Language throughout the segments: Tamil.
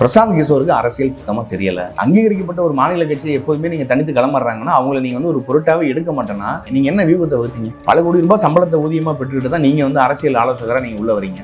பிரசாந்த் கிஷோருக்கு அரசியல் சுத்தமாக தெரியலை. அங்கீகரிக்கப்பட்ட ஒரு மாநில கட்சியை எப்போதுமே நீங்கள் தனித்து கிளம்புறாங்கன்னா அவங்கள நீங்கள் வந்து ஒரு பொருட்டாவே எடுக்க மாட்டேன்னா நீங்கள் என்ன வியூகத்தை வருத்தீங்க பல கோடி ரூபாய் சம்பளத்தை ஊதியமாக பெற்றுக்கிட்டு தான் நீங்கள் வந்து அரசியல் ஆலோசகராக நீங்கள் உள்ள வரீங்க.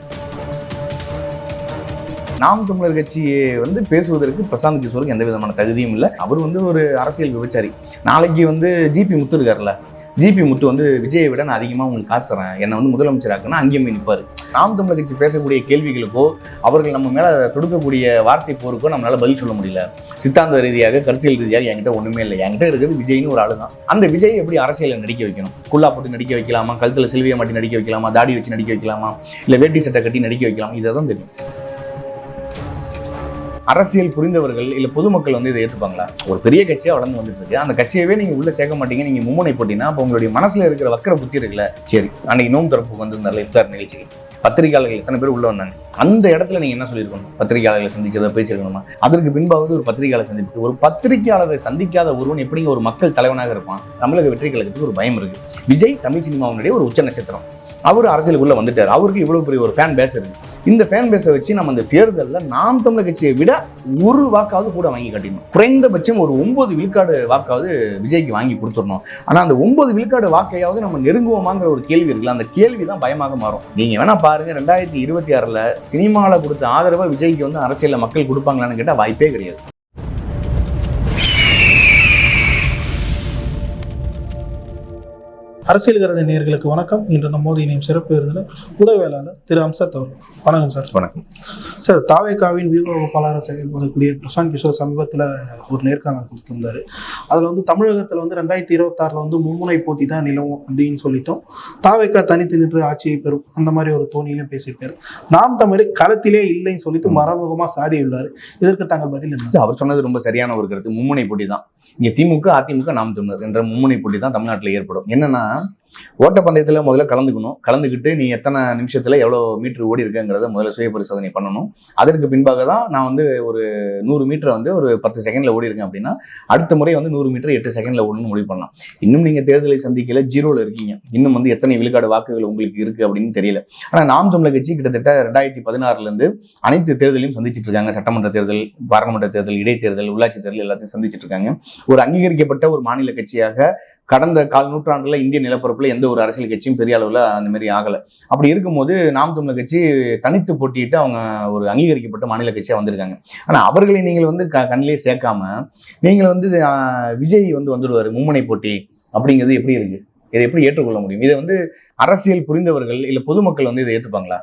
நாம் தமிழர் கட்சியை வந்து பேசுவதற்கு பிரசாந்த் கிஷோருக்கு எந்த விதமான தகுதியும் இல்லை. அவர் வந்து ஒரு அரசியல் விபச்சாரி. நாளைக்கு வந்து ஜிபி முத்து இருக்கார்ல ஜிபி முத்து வந்து விஜயை விட நான் அதிகமாக உங்களுக்கு காசு தரேன் என்னை வந்து முதலமைச்சராக்குன்னா அங்கேயும் போய் நிற்பார் நாம் தமிழர் கட்சி பேசக்கூடிய கேள்விகளுக்கோ அவர்கள் நம்ம மேலே தொடுக்கக்கூடிய வார்த்தை போருக்கோ நம்மளால் பதில் சொல்ல முடியல. சித்தாந்த ரீதியாக கருத்தியல் ரீதியாக என்கிட்ட ஒன்றுமே இல்லை. என்கிட்ட இருக்கிறது விஜய்னு ஒரு ஆளு தான் அந்த விஜய் எப்படி அரசியலில் நடிக்க வைக்கணும்? குல்லா போட்டு நடிக்க வைக்கலாமா? கழுத்தில் செல்வியை மாட்டி நடிக்க வைக்கலாமா? தாடி வச்சு நடிக்க வைக்கலாமா? இல்லை வேட்டி சட்டை கட்டி நடிக்க வைக்கலாம்? இதை தான் தெரியும். அரசியல் புரிந்தவர்கள் இல்ல பொதுமக்கள் வந்து இதை ஏற்றுப்பாங்களா ஒரு பெரிய கட்சியா வளர்ந்து வந்துட்டு இருக்கு அந்த கட்சியவே நீங்க உள்ள சேர்க்க மாட்டீங்க. நீங்க மும்முனை போட்டீங்கன்னா அப்போ உங்களுடைய மனசுல இருக்கிற வக்கர புத்தி இருக்குல்ல? சரி அன்னைக்கு நோம் தரப்பு வந்திருந்தார்ல இஃப்தார் நிகழ்ச்சிக்கு. பத்திரிகையாளர்கள் எத்தனை பேர் உள்ள வந்தாங்க? அந்த இடத்துல நீங்க என்ன சொல்லியிருக்கணும்? பத்திரிகையாளர்களை சந்திச்சதை பேசியிருக்கணுமா? அதற்கு பின்பாவது ஒரு பத்திரிகையாளர் சந்திப்பு. ஒரு பத்திரிகையாளரை சந்திக்காத ஒருவன் எப்படி ஒரு மக்கள் தலைவனாக இருப்பான்? தமிழக வெற்றி கழகத்துக்கு ஒரு பயம் இருக்கு. விஜய் தமிழ் சினிமாவுடைய ஒரு உச்ச நட்சத்திரம். அவர் அரசியலுக்குள்ளே வந்துட்டார். அவருக்கு இவ்வளோ பெரிய ஒரு ஃபேன் பேஸ் இருக்கு. இந்த ஃபேன் பேஸை வச்சு நம்ம இந்த தேர்தலில் நாம் தமிழர் கட்சியை விட ஒரு வாக்காவது கூட வாங்கி காட்டிடணும். குறைந்தபட்சம் ஒரு ஒன்பது விழுக்காடு வாக்காவது விஜய்க்கு வாங்கி கொடுத்துடணும். ஆனால் அந்த ஒன்பது விழுக்காடு வாக்கையாவது நம்ம நெருங்குவோமாங்கிற ஒரு கேள்வி இருக்குல்ல அந்த கேள்வி தான் பயமாக மாறும். நீங்கள் வேணால் பாருங்க ரெண்டாயிரத்தி இருபத்தி ஆறில் சினிமாவில் கொடுத்த ஆதரவை விஜய்க்கு வந்து அரசியலில் மக்கள் கொடுப்பாங்களான்னு கேட்டால் வாய்ப்பே கிடையாது. அரசியல் கருத நேயர்களுக்கு வணக்கம். இன்று நம்மோது இணையும் சிறப்பு விருந்தினர் உதவியாளர் திரு அம்சத் அவர்கள். வணக்கம் சார். வணக்கம். சார் தாவேகாவின் வீரவகுப்பாளராக செயல்படக்கூடிய பிரசாந்த் கிஷோர் சமீபத்தில் ஒரு நேர்காணல் கொடுத்திருந்தாரு. அதில் வந்து தமிழகத்தில் வந்து ரெண்டாயிரத்தி இருபத்தாறில் வந்து மும்முனை போட்டி தான் நிலவும் அப்படின்னு சொல்லிட்டோம். தாவேக்கா தனித்து நின்று ஆட்சியை பெறும் அந்த மாதிரி ஒரு தோணியிலும் பேசியிருக்காரு. நாம் தமிழ் களத்திலே இல்லைன்னு சொல்லிட்டு மறைமுகமாக சாடியுள்ளார் இதற்கு தாங்கள் பதில் என்ன அவர் சொன்னது ரொம்ப சரியான ஒரு கருத்து. மும்முனை போட்டி தான். இங்க திமுக அதிமுக நாம் தமிழர் என்ற மும்முனை போட்டி தான் தமிழ்நாட்டில் ஏற்படும். என்னன்னா ஓட்டப்பந்தயத்துல முதல்ல கலந்துக்கணும். கலந்துக்கிட்டு நீ எத்தனை நிமிஷத்துல எவ்வளவு மீட்டர் ஓடி இருக்கங்கிறத முதல்ல சுய பரிசோதனை பண்ணணும். அதற்கு பின்பாக தான் நான் வந்து ஒரு நூறு மீட்டரை வந்து ஒரு பத்து செகண்ட்ல ஓடி இருக்கேன் அப்படின்னா அடுத்த முறை வந்து நூறு மீட்டர் எட்டு செகண்ட்ல ஓடணும்னு முடிவு பண்ணலாம். இன்னும் நீங்க தேர்தலை சந்திக்கல ஜீரோல இருக்கீங்க. இன்னும் வந்து எத்தனை விழுக்காடு வாக்குகள் உங்களுக்கு இருக்கு அப்படின்னு தெரியல. ஆனால் நாம் தமிழர் கட்சி கிட்டத்தட்ட ரெண்டாயிரத்தி பதினாறுல இருந்து அனைத்து தேர்தலையும் சந்திச்சிட்டு இருக்காங்க. சட்டமன்ற தேர்தல் பாராளுமன்ற தேர்தல் இடைத்தேர்தல் உள்ளாட்சி தேர்தல் எல்லாத்தையும் சந்திச்சிட்டு இருக்காங்க. ஒரு அங்கீகரிக்கப்பட்ட ஒரு மாநில கட்சியாக கடந்த கால் நூற்றாண்டுல இந்திய நிலப்பரப்புல எந்த ஒரு அரசியல் கட்சியும் பெரிய அளவுல அந்த மாதிரி ஆகல. அப்படி இருக்கும்போது நாம் தமிழர் கட்சி தனித்து போட்டியிட்டு அவங்க ஒரு அங்கீகரிக்கப்பட்ட மாநில கட்சியா வந்திருக்காங்க. ஆனா அவர்களை நீங்கள் வந்து க கண்ணிலே சேர்க்காம நீங்கள் வந்து விஜய் வந்து வந்துடுவாரு மும்முனை போட்டி அப்படிங்கிறது எப்படி இருக்கு? இதை எப்படி ஏற்றுக்கொள்ள முடியும்? இதை வந்து அரசியல் புரிந்தவர்கள் இல்லை பொதுமக்கள் வந்து இதை ஏற்றுப்பாங்களா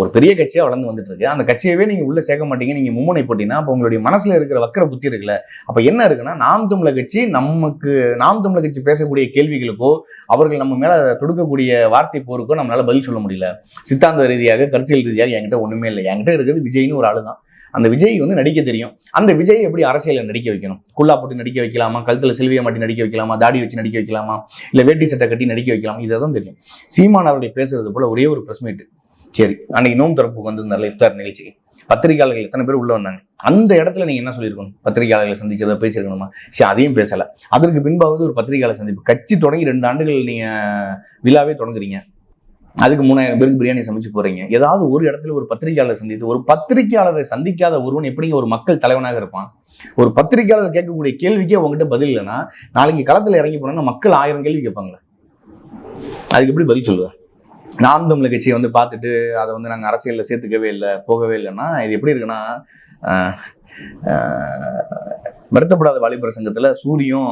ஒரு பெரிய கட்சியாக வளர்ந்து வந்துட்டு இருக்கு அந்த கட்சியவே நீங்கள் உள்ளே சேர்க்க மாட்டீங்க. நீங்கள் மும்முனை போட்டீங்கன்னா அப்போ உங்களுடைய மனசில் இருக்கிற வக்கர புத்தி இருக்குல்ல. அப்போ என்ன இருக்குன்னா நாம் தமிழர் கட்சி நமக்கு நாம் தமிழர் கட்சி பேசக்கூடிய கேள்விகளுக்கோ அவர்கள் நம்ம மேலே தொடுக்கக்கூடிய வார்த்தை போருக்கோ நம்மளால் பதில் சொல்ல முடியல. சித்தாந்த ரீதியாக கருத்தியல் ரீதியாக என்கிட்ட ஒன்றுமே இல்லை. என்கிட்ட இருக்கிறது விஜய்னு ஒரு ஆளு தான் அந்த விஜய் வந்து நடிக்க தெரியும். அந்த விஜய் எப்படி அரசியலில் நடிக்க வைக்கணும்? குல்லா போட்டு நடிக்க வைக்கலாமா? கழுத்தில் செல்வியை மாட்டி நடிக்க வைக்கலாமா? தாடி வச்சு நடிக்க வைக்கலாமா? இல்லை வேட்டி சட்டை கட்டி நடிக்க வைக்கலாம்? இதை தான் தெரியும். சீமான் அவர்கள் பேசுறது போல ஒரே ஒரு பிரஸ் மீட் சரி அன்னைக்கு நோம் தரப்புக்கு வந்திருந்தார்ல இஃப்தார் நிகழ்ச்சிக்கு பத்திரிகையாளர்கள் எத்தனை பேர் உள்ள வந்தாங்க? அந்த இடத்துல நீங்க என்ன சொல்லியிருக்கணும்? பத்திரிகையாளர்களை சந்திச்சதை பேசியிருக்கணுமா சரி அதையும் பேசல. அதற்கு பின்பாவது ஒரு பத்திரிகையாளர் சந்திப்பு. கட்சி தொடங்கி ரெண்டு ஆண்டுகள் நீங்க விழாவே தொடங்குறீங்க. அதுக்கு மூணாயிரம் பேருக்கு பிரியாணி சமைச்சு போறீங்க. ஏதாவது ஒரு இடத்துல ஒரு பத்திரிகையாளர் சந்தித்து ஒரு பத்திரிகையாளரை சந்திக்காத ஒருவன் எப்படிங்க ஒரு மக்கள் தலைவனாக இருப்பான்? ஒரு பத்திரிகையாளர் கேட்கக்கூடிய கேள்விக்கே உங்ககிட்ட பதில் இல்லைன்னா நாளைக்கு களத்தில் இறங்கி போனோம்னா மக்கள் ஆயிரம் கேள்வி கேட்பாங்களே. அதுக்கு எப்படி பதில் சொல்லுவேன் நாம் தமிழர் கட்சியை வந்து பார்த்துட்டு அதை வந்து நாங்கள் அரசியலில் சேர்த்துக்கவே இல்லை போகவே இல்லைன்னா இது எப்படி இருக்குன்னா வருத்தப்படாத வாலிபர் சங்கத்தில் சூரியும்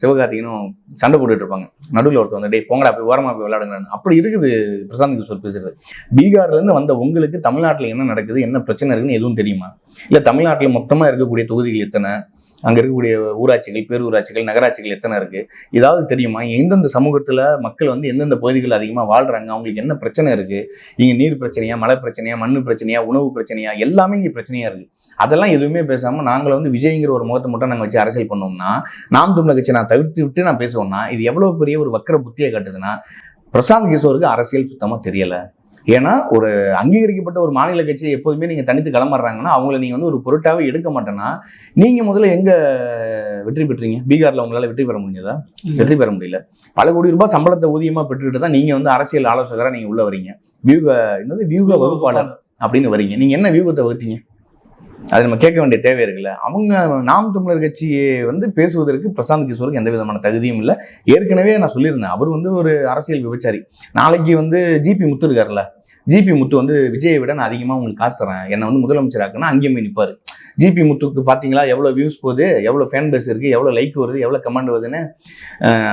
சிவகார்த்திகனும் சண்டை போட்டுட்டு இருப்பாங்க. நடுவில் ஒருத்தர் வந்து டேய் போங்கடா போய் ஓரமாக போய் விளையாடுங்கன்னு அப்படி இருக்குது பிரசாந்த் கிஷோர் பேசுறது. பீகார்லேருந்து வந்த உங்களுக்கு தமிழ்நாட்டில் என்ன நடக்குது என்ன பிரச்சனை இருக்குன்னு எதுவும் தெரியுமா? இல்லை தமிழ்நாட்டில் மொத்தமாக இருக்கக்கூடிய தொகுதிகள் எத்தனை? அங்கே இருக்கக்கூடிய ஊராட்சிகள் பேரூராட்சிகள் நகராட்சிகள் எத்தனை இருக்குது ஏதாவது தெரியுமா? எந்தெந்த சமூகத்தில் மக்கள் வந்து எந்தெந்த பகுதிகள் அதிகமாக வாழ்கிறாங்க அவங்களுக்கு என்ன பிரச்சனை இருக்குது இங்கே நீர் பிரச்சனையா மழை பிரச்சனையா மண் பிரச்சனையா உணவு பிரச்சனையா எல்லாமே இங்கே பிரச்சனையாக இருக்குது அதெல்லாம் எதுவுமே பேசாம நாங்கள் வந்து விஜய்ங்கிற ஒரு முகத்தை மட்டும் நாங்கள் வச்சு அரசியல் பண்ணோம்னா நாம் தமிழர் கட்சி நான் தவிர்த்து விட்டு நான் பேசுவோம்னா இது எவ்வளவு பெரிய ஒரு வக்கர புத்தியை காட்டுதுன்னா பிரசாந்த் கிஷோருக்கு அரசியல் சுத்தமா தெரியல. ஏன்னா ஒரு அங்கீகரிக்கப்பட்ட ஒரு மாநில கட்சி எப்போதுமே நீங்க தனித்து கிளம்புறாங்கன்னா அவங்கள நீங்க வந்து ஒரு பொருட்டாவே எடுக்க மாட்டேன்னா நீங்க முதல்ல எங்க வெற்றி பெற்றீங்க? பீகார்ல உங்களால வெற்றி பெற முடிஞ்சதா? வெற்றி பெற முடியல. பல கோடி ரூபாய் சம்பளத்தை ஊதியமா பெற்றுக்கிட்டு தான் நீங்க வந்து அரசியல் ஆலோசகரா நீங்க உள்ள வரீங்க. வியூக என்னது? வியூக வகுப்பாளர். அப்படின்னு வரீங்க. நீங்க என்ன வியூகத்தை வகுத்தீங்க? அது நம்ம கேட்க வேண்டிய தேவை இருக்குல்ல. அவங்க நாம் தமிழர் கட்சியை வந்து பேசுவதற்கு பிரசாந்த் கிஷோருக்கு எந்த விதமான தகுதியும் இல்லை. ஏற்கனவே நான் சொல்லியிருந்தேன் அவர் வந்து ஒரு அரசியல் விபச்சாரி. நாளைக்கு வந்து ஜிபி முத்து இருக்கார்ல ஜிபி முத்து வந்து விஜயை விட நான் அதிகமாக உங்களுக்கு காசு தரேன். என்னை வந்து முதலமைச்சராக்குன்னா அங்கேயும் போய் நிற்பார் ஜிபி முத்துக்கு பார்த்தீங்களா எவ்வளோ வியூஸ் போகுது? எவ்வளோ ஃபேன் பேஸ் இருக்குது எவ்வளோ லைக் வருது? எவ்வளோ கமெண்ட் வருதுன்னு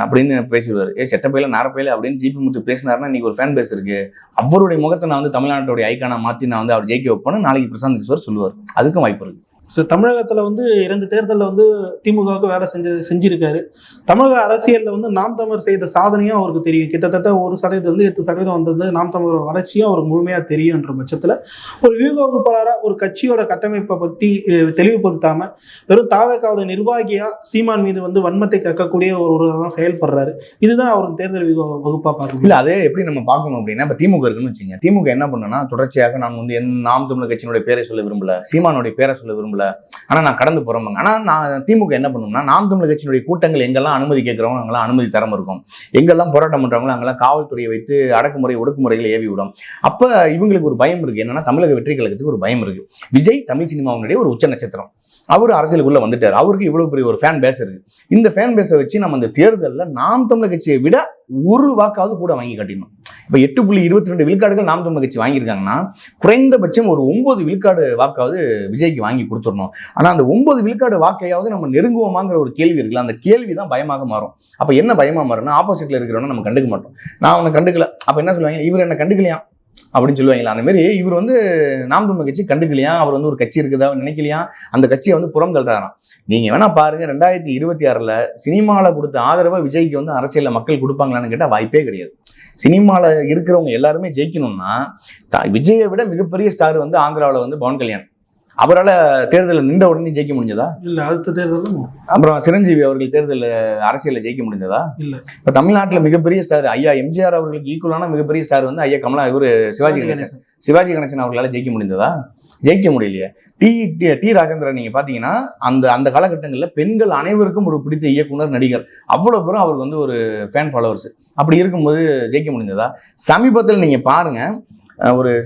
அப்படின்னு பேசிடுவார். ஏ செட்டப்பையில நாரப்பையில அப்படின்னு ஜிபி முத்து பேசினாருன்னா இன்னைக்கு ஒரு ஃபேன் பேஸ் இருக்கு. அவருடைய முகத்தை நான் வந்து தமிழ்நாட்டுடைய ஐக்கானா மாற்றி நான் வந்து அவர் ஜெயிக்க வைப்பேன்னு நாளைக்கு பிரசாந்த் கிஷோர் சொல்லுவார். அதுக்கும் வாய்ப்பு இருக்குது ஸோ தமிழகத்தில் வந்து இரண்டு தேர்தலில் வந்து திமுகவுக்கு வேலை செஞ்சு செஞ்சிருக்காரு. தமிழக அரசியலில் வந்து நாம் தமிழர் செய்த சாதனையும் அவருக்கு தெரியும். கிட்டத்தட்ட ஒரு சதவீதம் எட்டு சதவீதம் வந்தது நாம் தமிழர் வளர்ச்சியும் அவருக்கு முழுமையாக தெரியுன்ற பட்சத்தில் ஒரு வியூக வகுப்பாளராக ஒரு கட்சியோட கட்டமைப்பை பற்றி தெளிவுபடுத்தாமல் வெறும் தாவேக்காவோட நிர்வாகியாக சீமான் மீது வந்து வன்மத்தை கக்கக்கூடிய ஒரு ஒரு தான் செயல்படுறாரு. இதுதான் அவர் தேர்தல் வியூக வகுப்பாக பார்க்க முடியும். இல்ல அதே எப்படி நம்ம பார்க்கணும் அப்படின்னா இப்ப திமுக இருக்குன்னு வச்சுங்க திமுக என்ன பண்ணுன்னா தொடர்ச்சியாக நான் வந்து என் நாம் தமிழர் கட்சியினுடைய பேரை சொல்ல விரும்பல சீமானுடைய பேரை சொல்ல விரும்பல. ஆனா நான் கடந்து போறோம்ங்க ஆனா நான் திமுக என்ன பண்ணும்னா நாம் தமிழ் கட்சியினுடைய கூட்டங்கள் எங்கெல்லாம் அனுமதி கேட்கறவங்க அங்கெல்லாம் அனுமதி தரம் இருக்கும். எங்கெல்லாம் போராட்டம் பண்றவங்க அங்கெல்லாம் காவல்துறையை வைத்து அடக்குமுறை ஒடுக்குமுறைகளை ஏவி விடும். அப்ப இவங்களுக்கு ஒரு பயம் இருக்கு. என்னன்னா தமிழக வெற்றி கழகத்துக்கு ஒரு பயம் இருக்கு. விஜய் தமிழ் சினிமாவினுடைய ஒரு உச்ச நட்சத்திரம். அவர் அரசியலுக்குள்ள வந்துட்டார். அவருக்கு இவ்வளவு பெரிய ஒரு ஃபேன் பேஸ் இருக்கு. இந்த ஃபேன் பேஸை வச்சு நம்ம இந்த தேர்தலில் நாம் தமிழக கட்சியை விட ஒரு வாக்காவது கூட வாங்கி காட்டிடணும். இப்போ எட்டு புள்ளி இருபத்தி ரெண்டு விழுக்காடுகள் நாம் தமிழர் கட்சி வாங்கியிருக்காங்கன்னா குறைந்தபட்சம் ஒரு ஒன்பது விழுக்காடு வாக்காவது விஜய்க்கு வாங்கி கொடுத்துடணும். ஆனால் அந்த ஒன்பது விழுக்காடு வாக்கையாவது நம்ம நெருங்குவோமாங்கிற ஒரு கேள்வி இருக்குல்ல அந்த கேள்வி தான் பயமாக மாறும். அப்போ என்ன பயமாக மாறும்னா ஆப்போசிட்டில் இருக்கிறவன நம்ம கண்டுக்க மாட்டோம். நான் அவனை கண்டுக்கல. அப்போ என்ன சொல்லுவாங்க? இவர் என்ன கண்டுக்கலையா? அப்படின்னு சொல்லுவாங்களா அந்த மாதிரி இவர் வந்து நாம் தமிழ் கட்சி கண்டுக்கலையா? அவர் வந்து ஒரு கட்சி இருக்குதா நினைக்கலையா? அந்த கட்சியை வந்து புறம் தள்ளுறாராம். நீங்க வேணா பாருங்க ரெண்டாயிரத்தி இருபத்தி ஆறுல சினிமாவில் கொடுத்த ஆதரவை விஜய்க்கு வந்து அரசியலில் மக்கள் கொடுப்பாங்களான்னு கேட்டால் வாய்ப்பே கிடையாது. சினிமாவில் இருக்கிறவங்க எல்லாருமே ஜெயிக்கணும்னா விஜயை விட மிகப்பெரிய ஸ்டார் வந்து ஆந்திராவில் வந்து பவன் கல்யாண். அவரால் தேர்தலில் நின்ற உடனே ஜெயிக்க முடிஞ்சதா? இல்லை அடுத்த தேர்தலும் அப்புறம் சிரஞ்சீவி அவர்கள் தேர்தலில் அரசியலில் ஜெயிக்க முடிஞ்சதா? இல்ல. இப்போ தமிழ்நாட்டில் மிகப்பெரிய ஸ்டார் ஐயா எம்ஜிஆர் அவர்களுக்கு ஈக்குவலான மிகப்பெரிய ஸ்டார் வந்து ஐயா கமலா இவர் சிவாஜி கணேசன். சிவாஜி கணேசன் அவர்களால் ஜெயிக்க முடிந்ததா ஜெயிக்க முடியலையே. டி டி- ராஜேந்திரன் நீங்கள் பார்த்தீங்கன்னா அந்த அந்த காலகட்டங்களில் பெண்கள் அனைவருக்கும் ஒரு பிடித்த இயக்குனர் நடிகர். அவ்வளோ பேரும் அவருக்கு வந்து ஒரு ஃபேன் ஃபாலோவர்ஸ் அப்படி இருக்கும்போது ஜெயிக்க முடிஞ்சதா? சமீபத்தில் நீங்கள் பாருங்க ஒரு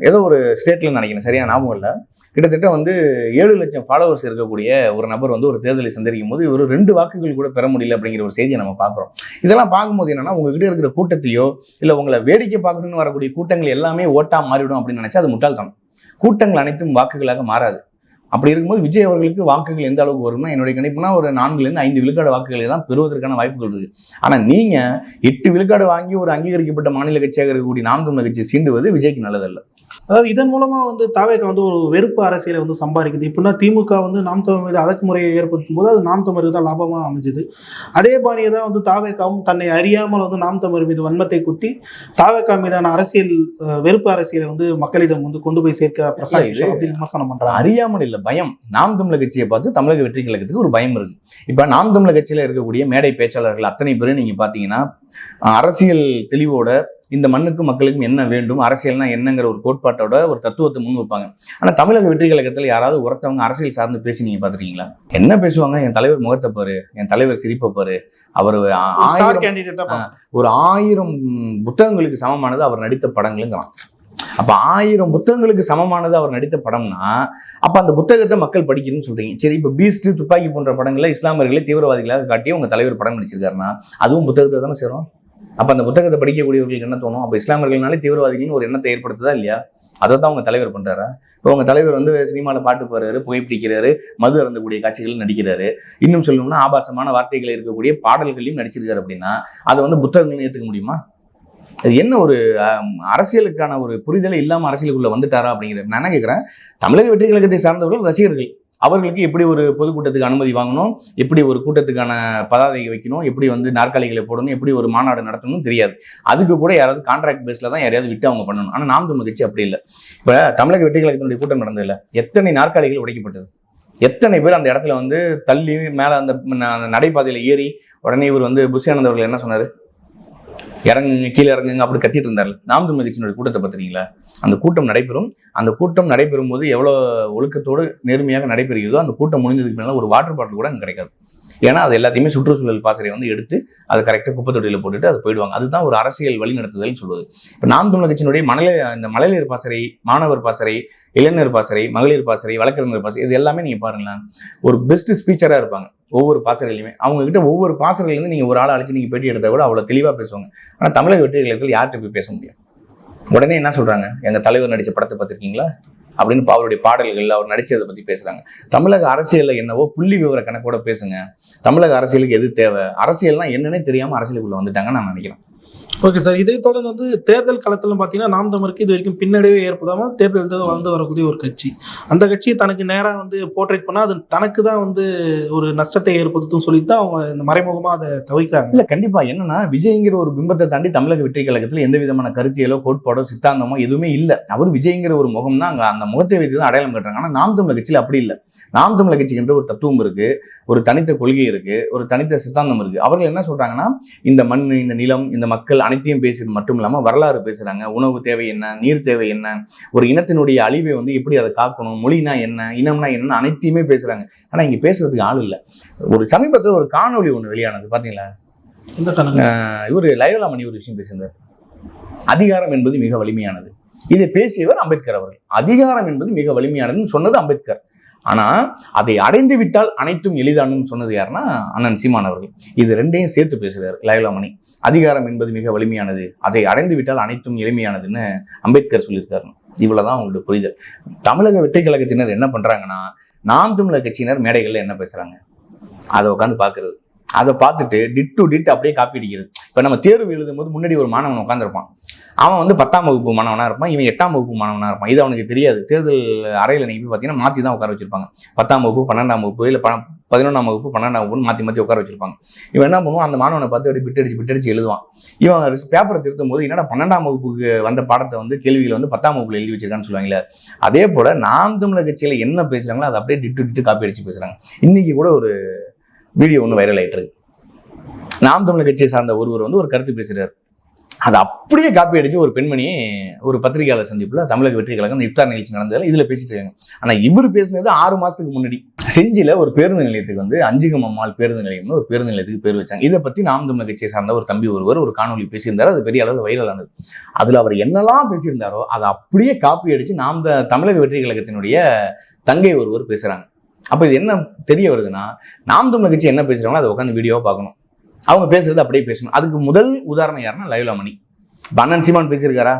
ஏதோ ஒரு ஸ்டேட்டில் நினைக்கிறேன். சரியான ஞாபகம் இல்லை. கிட்டத்தட்ட வந்து ஏழு லட்சம் ஃபாலோவர்ஸ் இருக்கக்கூடிய ஒரு நபர் வந்து ஒரு தேர்தலை சந்திக்கும் போது இவர் ரெண்டு வாக்குகள் கூட பெற முடியல அப்படிங்கிற ஒரு செய்தியை நம்ம பார்க்குறோம் இதெல்லாம் பார்க்கும்போது என்னன்னா உங்ககிட்ட இருக்கிற கூட்டத்தையோ இல்லை உங்களை வேடிக்கை பார்க்கணும்னு வரக்கூடிய கூட்டங்கள் எல்லாமே ஓட்டாக மாறிவிடும் அப்படின்னு நினச்சா அது முட்டாள்தனம். கூட்டங்கள் அனைத்தும் வாக்குகளாக மாறாது. அப்படி இருக்கும்போது விஜய் அவர்களுக்கு வாக்குகள் எந்த அளவுக்கு வரும்னா என்னுடைய கணிப்புனா ஒரு நான்குலேருந்து ஐந்து விழுக்காடு வாக்குகளை தான் பெறுவதற்கான வாய்ப்புகள் இருக்கு. ஆனால் நீங்கள் எட்டு விழுக்காடு வாங்கி ஒரு அங்கீகரிக்கப்பட்ட மாநில கட்சியாக இருக்கக்கூடிய நாம் தமிழர் கட்சி சீண்டுவது விஜய்க்கு நல்லதல்ல. அதாவது இதன் மூலமா வந்து தாவேக்கா வந்து ஒரு வெறுப்பு அரசியலை வந்து சம்பாதிக்குது. இப்படின்னா திமுக வந்து நாம் தமிழ் மீது அடக்குமுறையை ஏற்படுத்தும் போது அது நாம் தமிழருக்கு தான் லாபமா அமைஞ்சுது. அதே பாணியை தான் வந்து தாவேக்காவும் தன்னை அறியாமல் வந்து நாம் தமிழர் மீது வன்மத்தை குத்தி தாவேக்கா மீதான அரசியல் வெறுப்பு அரசியலை வந்து மக்களிடம் வந்து கொண்டு போய் இல்ல, இது- கிஷோர் அப்படின்னு விமர்சனம் பண்றாங்க. அறியாமல் இல்ல பயம். நாம் தமிழர் கட்சியை பார்த்து தமிழக வெற்றி கழகத்துக்கு ஒரு பயம் இருக்கு. இப்ப நாம் தமிழர் கட்சியில இருக்கக்கூடிய மேடை பேச்சாளர்கள் அத்தனை பேரும் நீங்க பாத்தீங்கன்னா அரசியல் தெளிவோட இந்த மண்ணுக்கும் மக்களுக்கும் என்ன வேண்டும் அரசியல்னா என்னங்கிற ஒரு கோட்பாட்டோட ஒரு தத்துவத்தை முன் வைப்பாங்க. ஆனா தமிழக வெற்றி கழகத்துல யாராவது ஒருத்தவங்க அரசியல் சார்ந்து பேசி நீங்க பாத்திருக்கீங்களா? என்ன பேசுவாங்க? என் தலைவர் முகத்தை பாரு என் தலைவர் சிரிப்பை பாரு. அவர் ஒரு ஆயிரம் புத்தகங்களுக்கு சமமானது அவர் நடித்த படங்களுங்கிறான் அப்ப ஆயிரம் புத்தகங்களுக்கு சமமானது அவர் நடித்த படம்னா அப்ப அந்த புத்தகத்தை மக்கள் படிக்கணும்னு சொல்றீங்க. சரி இப்ப பீஸ்ட் துப்பாக்கி போன்ற படங்களை இஸ்லாமியர்களை தீவிரவாதிகளாக காட்டி உங்க தலைவர் படம் நடிச்சிருக்காருன்னா அதுவும் புத்தகத்தை தானே சேரும்? அப்போ அந்த புத்தகத்தை படிக்கக்கூடியவர்களுக்கு என்ன தோணும்? அப்போ இஸ்லாமியர்கள்னாலே தீவிரவாதிகள்னு ஒரு எண்ணத்தை ஏற்படுத்துதா இல்லையா? அதை தான் உங்கள் தலைவர் பண்ணுறாரா இப்போ உங்கள் தலைவர் வந்து சினிமாவில் பாட்டு பாடுறாரு புகைப்பிடிக்கிறாரு மது அறந்தக்கூடிய காட்சிகள் நடிக்கிறாரு. இன்னும் சொல்லணும்னா ஆபாசமான வார்த்தைகள் இருக்கக்கூடிய பாடல்களையும் நடிச்சிருக்காரு அப்படின்னா அதை வந்து புத்தகங்கள்னு ஏற்றுக்க முடியுமா? அது என்ன ஒரு அரசியலுக்கான ஒரு புரிதலை இல்லாமல் அரசியலுக்குள்ளே வந்துட்டாரா அப்படிங்கிறது நான் என்ன கேட்குறேன் தமிழக வெற்றி கழகத்தை சார்ந்தவர்கள் ரசிகர்கள். அவர்களுக்கு எப்படி ஒரு பொதுக்கூட்டத்துக்கு அனுமதி வாங்கணும்? எப்படி ஒரு கூட்டத்துக்கான பதாதையை வைக்கணும்? எப்படி வந்து நாற்காலிகளை போடணும்? எப்படி ஒரு மாநாடு நடத்தணும் தெரியாது. அதுக்கு கூட யாராவது கான்ட்ராக்ட் பேஸில் தான் யாரையாவது விட்டு அவங்க பண்ணணும். ஆனால் நாம் தமிழ் கட்சி அப்படி இல்லை. இப்போ தமிழக வெற்றி கழகத்தினுடைய கூட்டம் நடந்ததில்லை எத்தனை நாற்காலிகள் உடைக்கப்பட்டது? எத்தனை பேர் அந்த இடத்துல வந்து தள்ளி மேலே அந்த நடைபாதையில் ஏறி உடனே இவர் வந்து புஷி அவர்கள் என்ன சொன்னார்? இறங்குங்க கீழே இறங்குங்க அப்படி கத்திட்டு இருந்தார். நாம் தமிழ் கட்சியினுடைய கூட்டத்தை பார்த்துறீங்களா அந்த கூட்டம் நடைபெறும். அந்த கூட்டம் நடைபெறும் போது எவ்வளோ ஒழுக்கத்தோடு நேர்மையாக நடைபெறுகிறதோ அந்த கூட்டம் முடிஞ்சதுக்கு மேலே ஒரு வாட்டர் பாட்டில் கூட அங்கே கிடைக்காது. ஏன்னா அது எல்லாத்தையுமே சுற்றுச்சூழல் பாசறை வந்து எடுத்து அதை கரெக்டாக குப்பை தொட்டியில் போட்டுட்டு அது போயிடுவாங்க. அதுதான் ஒரு அரசியல் வழிநடத்துதல்னு சொல்வது. இப்போ நாம் தமிழர் கட்சியினுடைய மணல இந்த மழலையர் பாசறை மாணவர் பாசறை இளைஞர் பாசறை மகளிர் பாசறை வழக்கறிஞர் பாசறை இது எல்லாமே நீங்கள் பாருங்களேன். ஒரு பெஸ்ட் ஸ்பீச்சராக இருப்பாங்க. ஒவ்வொரு பாசறையிலுமே அவங்கக்கிட்ட ஒவ்வொரு பாசறையிலேருந்து நீங்கள் ஒரு ஆளை அழைச்சி நீங்கள் பேட்டி எடுத்தால் கூட அவ்வளோ தெளிவாக பேசுவாங்க. ஆனால் தமிழக வெற்றி கழகத்தில் யார்கிட்ட போய் பேச முடியும்? உடனே என்ன சொல்கிறாங்க எங்கள் தலைவர் நடித்த படத்தை பார்த்துருக்கீங்களா? அப்படின்னு அவருடைய பாடல்கள் அவர் நடித்ததை பற்றி பேசுகிறாங்க தமிழக அரசியலில் என்னவோ புள்ளி விவர கணக்கோட பேசுங்க. தமிழக அரசியலுக்கு எது தேவை? அரசியல்னால் என்னன்னே தெரியாமல் அரசியலுக்குள்ள வந்துட்டாங்கன்னு நான் நினைக்கிறேன். ஓகே சார் இதை தொடர்ந்து வந்து தேர்தல் களத்தில் பார்த்தீங்கன்னா நாம் தமிழருக்கு இது வரைக்கும் பின்னடைவே ஏற்படாமல் தேர்தல் வளர்ந்து வரக்கூடிய ஒரு கட்சி. அந்த கட்சியை தனக்கு நேராக வந்து போர்ட்ரேட் பண்ணால் அது தனக்கு தான் வந்து ஒரு நஷ்டத்தை ஏற்படுத்தும் சொல்லி தான் அவங்க இந்த மறைமுகமாக அதை தவிர்க்கிறாங்க இல்லை கண்டிப்பாக என்னன்னா விஜய்ங்கிற ஒரு பிம்பத்தை தாண்டி தமிழக வெற்றி கழகத்தில் எந்த விதமான கருத்தியலோ கோட்பாடோ சித்தாந்தமோ எதுவுமே இல்லை. அவர் விஜய்ங்கிற ஒரு முகம் தான் அங்கே அந்த முகத்தை வைத்து தான் அடையாளம் கட்டுறாங்க. ஆனால் நாம் தமிழக கட்சியில் அப்படி இல்லை. நாம் தமிழக கட்சி என்ற ஒரு தத்துவம் இருக்குது ஒரு தனித்த கொள்கை இருக்குது ஒரு தனித்த சித்தாந்தம் இருக்குது அவர்கள் என்ன சொல்கிறாங்கன்னா இந்த மண் இந்த நிலம் இந்த மக்கள் அனைத்தையும் பேசுறது மட்டும் இல்லாம வரலாறு பேசுறாங்க. உணவு தேவை என்ன? நீர் தேவை என்ன? ஒரு இனத்தினுடைய அழிவை வந்து எப்படி அதை காக்கணும்? மொழினா என்ன? இனம்னா என்ன அனைத்தையுமே பேசுறாங்க. ஆனா இங்க பேசுறதுக்கு ஆள் இல்ல. ஒரு சமீபத்துல ஒரு காணொளி ஒண்ணு வெளியானது பாத்தீங்களா? இந்த இவர் லயோலாமணி ஒரு விஷயம் பேசியிருந்தார். அதிகாரம் என்பது மிக வலிமையானது. இதை பேசியவர் அம்பேத்கர் அவர்கள். அதிகாரம் என்பது மிக வலிமையானதுன்னு சொன்னது அம்பேத்கர். ஆனா அதை அடைந்து விட்டால் அனைத்தும் எளிதானதுன்னு சொன்னது யாருன்னா அண்ணன் சீமான் அவர்கள். இது ரெண்டையும் சேர்த்து பேசுகிறார் லயோலாமணி அதிகாரம் என்பது மிக வலிமையானது. அதை அடைந்து விட்டால் அனைத்தும் எளிமையானதுன்னு அம்பேத்கர் சொல்லியிருக்காரு. இவ்வளவுதான் அவங்களோட புரிதல். தமிழக வெற்றி கழகத்தினர் என்ன பண்றாங்கன்னா நாம் தமிழக கட்சியினர் மேடைகளில் என்ன பேசுறாங்க? அதை உட்காந்து பார்க்கறது. அதை பார்த்துட்டு டிட் டு டிட் அப்படியே காப்பி அடிக்கிறது. இப்போ நம்ம தேர்வு எழுதும் போது முன்னாடி ஒரு மாணவன் உட்காந்துருப்பான் அவன் வந்து பத்தாம் வகுப்பு மாணவனாக இருப்பான் இவன் எட்டாம் வகுப்பு மாணவனாக இருப்பான். இது அவனுக்கு தெரியாது. தேர்தல் அறையில் நீங்கள் போய் பார்த்தீங்கன்னா மாற்றி தான் உட்கார வச்சிருப்பாங்க. பத்தாம் வகுப்பு பன்னெண்டாம் வகுப்பு இல்லை ப பதினொன்றாம் வகுப்பு பன்னெண்டாம் வகுப்புன்னு மாற்றி மாற்றி உட்கார வச்சிருப்பாங்க. இவன் என்ன பண்ணுவான்? அந்த மாணவனை பார்த்து அப்படி பிட்டடிச்சு பிட்டடிச்சு எழுதுவான். இவன் பேப்பரை திருத்தும் போது என்னடா பன்னெண்டாம் வகுப்புக்கு வந்த பாடத்தை வந்து கேள்விகளை வந்து பத்தாம் வகுப்பில் எழுதி வச்சிருக்கான்னு சொல்லுவாங்களே. அதே போல் நாம் தமிழர் கட்சியில் என்ன பேசுகிறாங்களோ அதை அப்படியே டிட்டு டிட்டு காப்பி அடிச்சு பேசுகிறாங்க இன்றைக்கி கூட ஒரு வீடியோ ஒன்று வைரல் ஆகிட்டு இருக்கு நாம் தமிழ் கட்சியை சார்ந்த ஒருவர் வந்து ஒரு கருத்து பேசுகிறார் அதை அப்படியே காப்பி அடிச்சு ஒரு பெண்மணி ஒரு பத்திரிகையாளர் சந்திப்பில் தமிழக வெற்றி கழகம் இந்த இஃப்தார் நிகழ்ச்சி நடந்ததில் இதில் பேசிட்டு இருக்காங்க. ஆனால் இவர் பேசினது ஆறு மாதத்துக்கு முன்னாடி. செஞ்சியில் ஒரு பேருந்து நிலையத்துக்கு வந்து அஞ்சுகம் அம்மாள் பேருந்து நிலையம்னு ஒரு பேருந்து நிலையத்துக்கு பேர் வச்சாங்க. இதை பற்றி நாம் தமிழக கட்சியை சார்ந்த ஒரு தம்பி ஒருவர் ஒரு காணொலி பேசியிருந்தார். அது பெரிய அளவில் வைரல் ஆனது. அதில் அவர் என்னெல்லாம் பேசியிருந்தாரோ அதை அப்படியே காப்பி அடிச்சு நாம் த- தமிழக வெற்றி கழகத்தினுடைய தங்கை ஒருவர் பேசுகிறாங்க அப்ப இது என்ன தெரிய வருதுன்னா நாம் தமிழர் கட்சி என்ன பேசுறாங்களோ அதை உட்காந்து வீடியோவா பார்க்கணும். அவங்க பேசுறது அப்படியே பேசணும். அதுக்கு முதல் உதாரணம் யாருன்னா லயோலாமணி இப்ப அண்ணன் சீமான் பேசியிருக்காரா?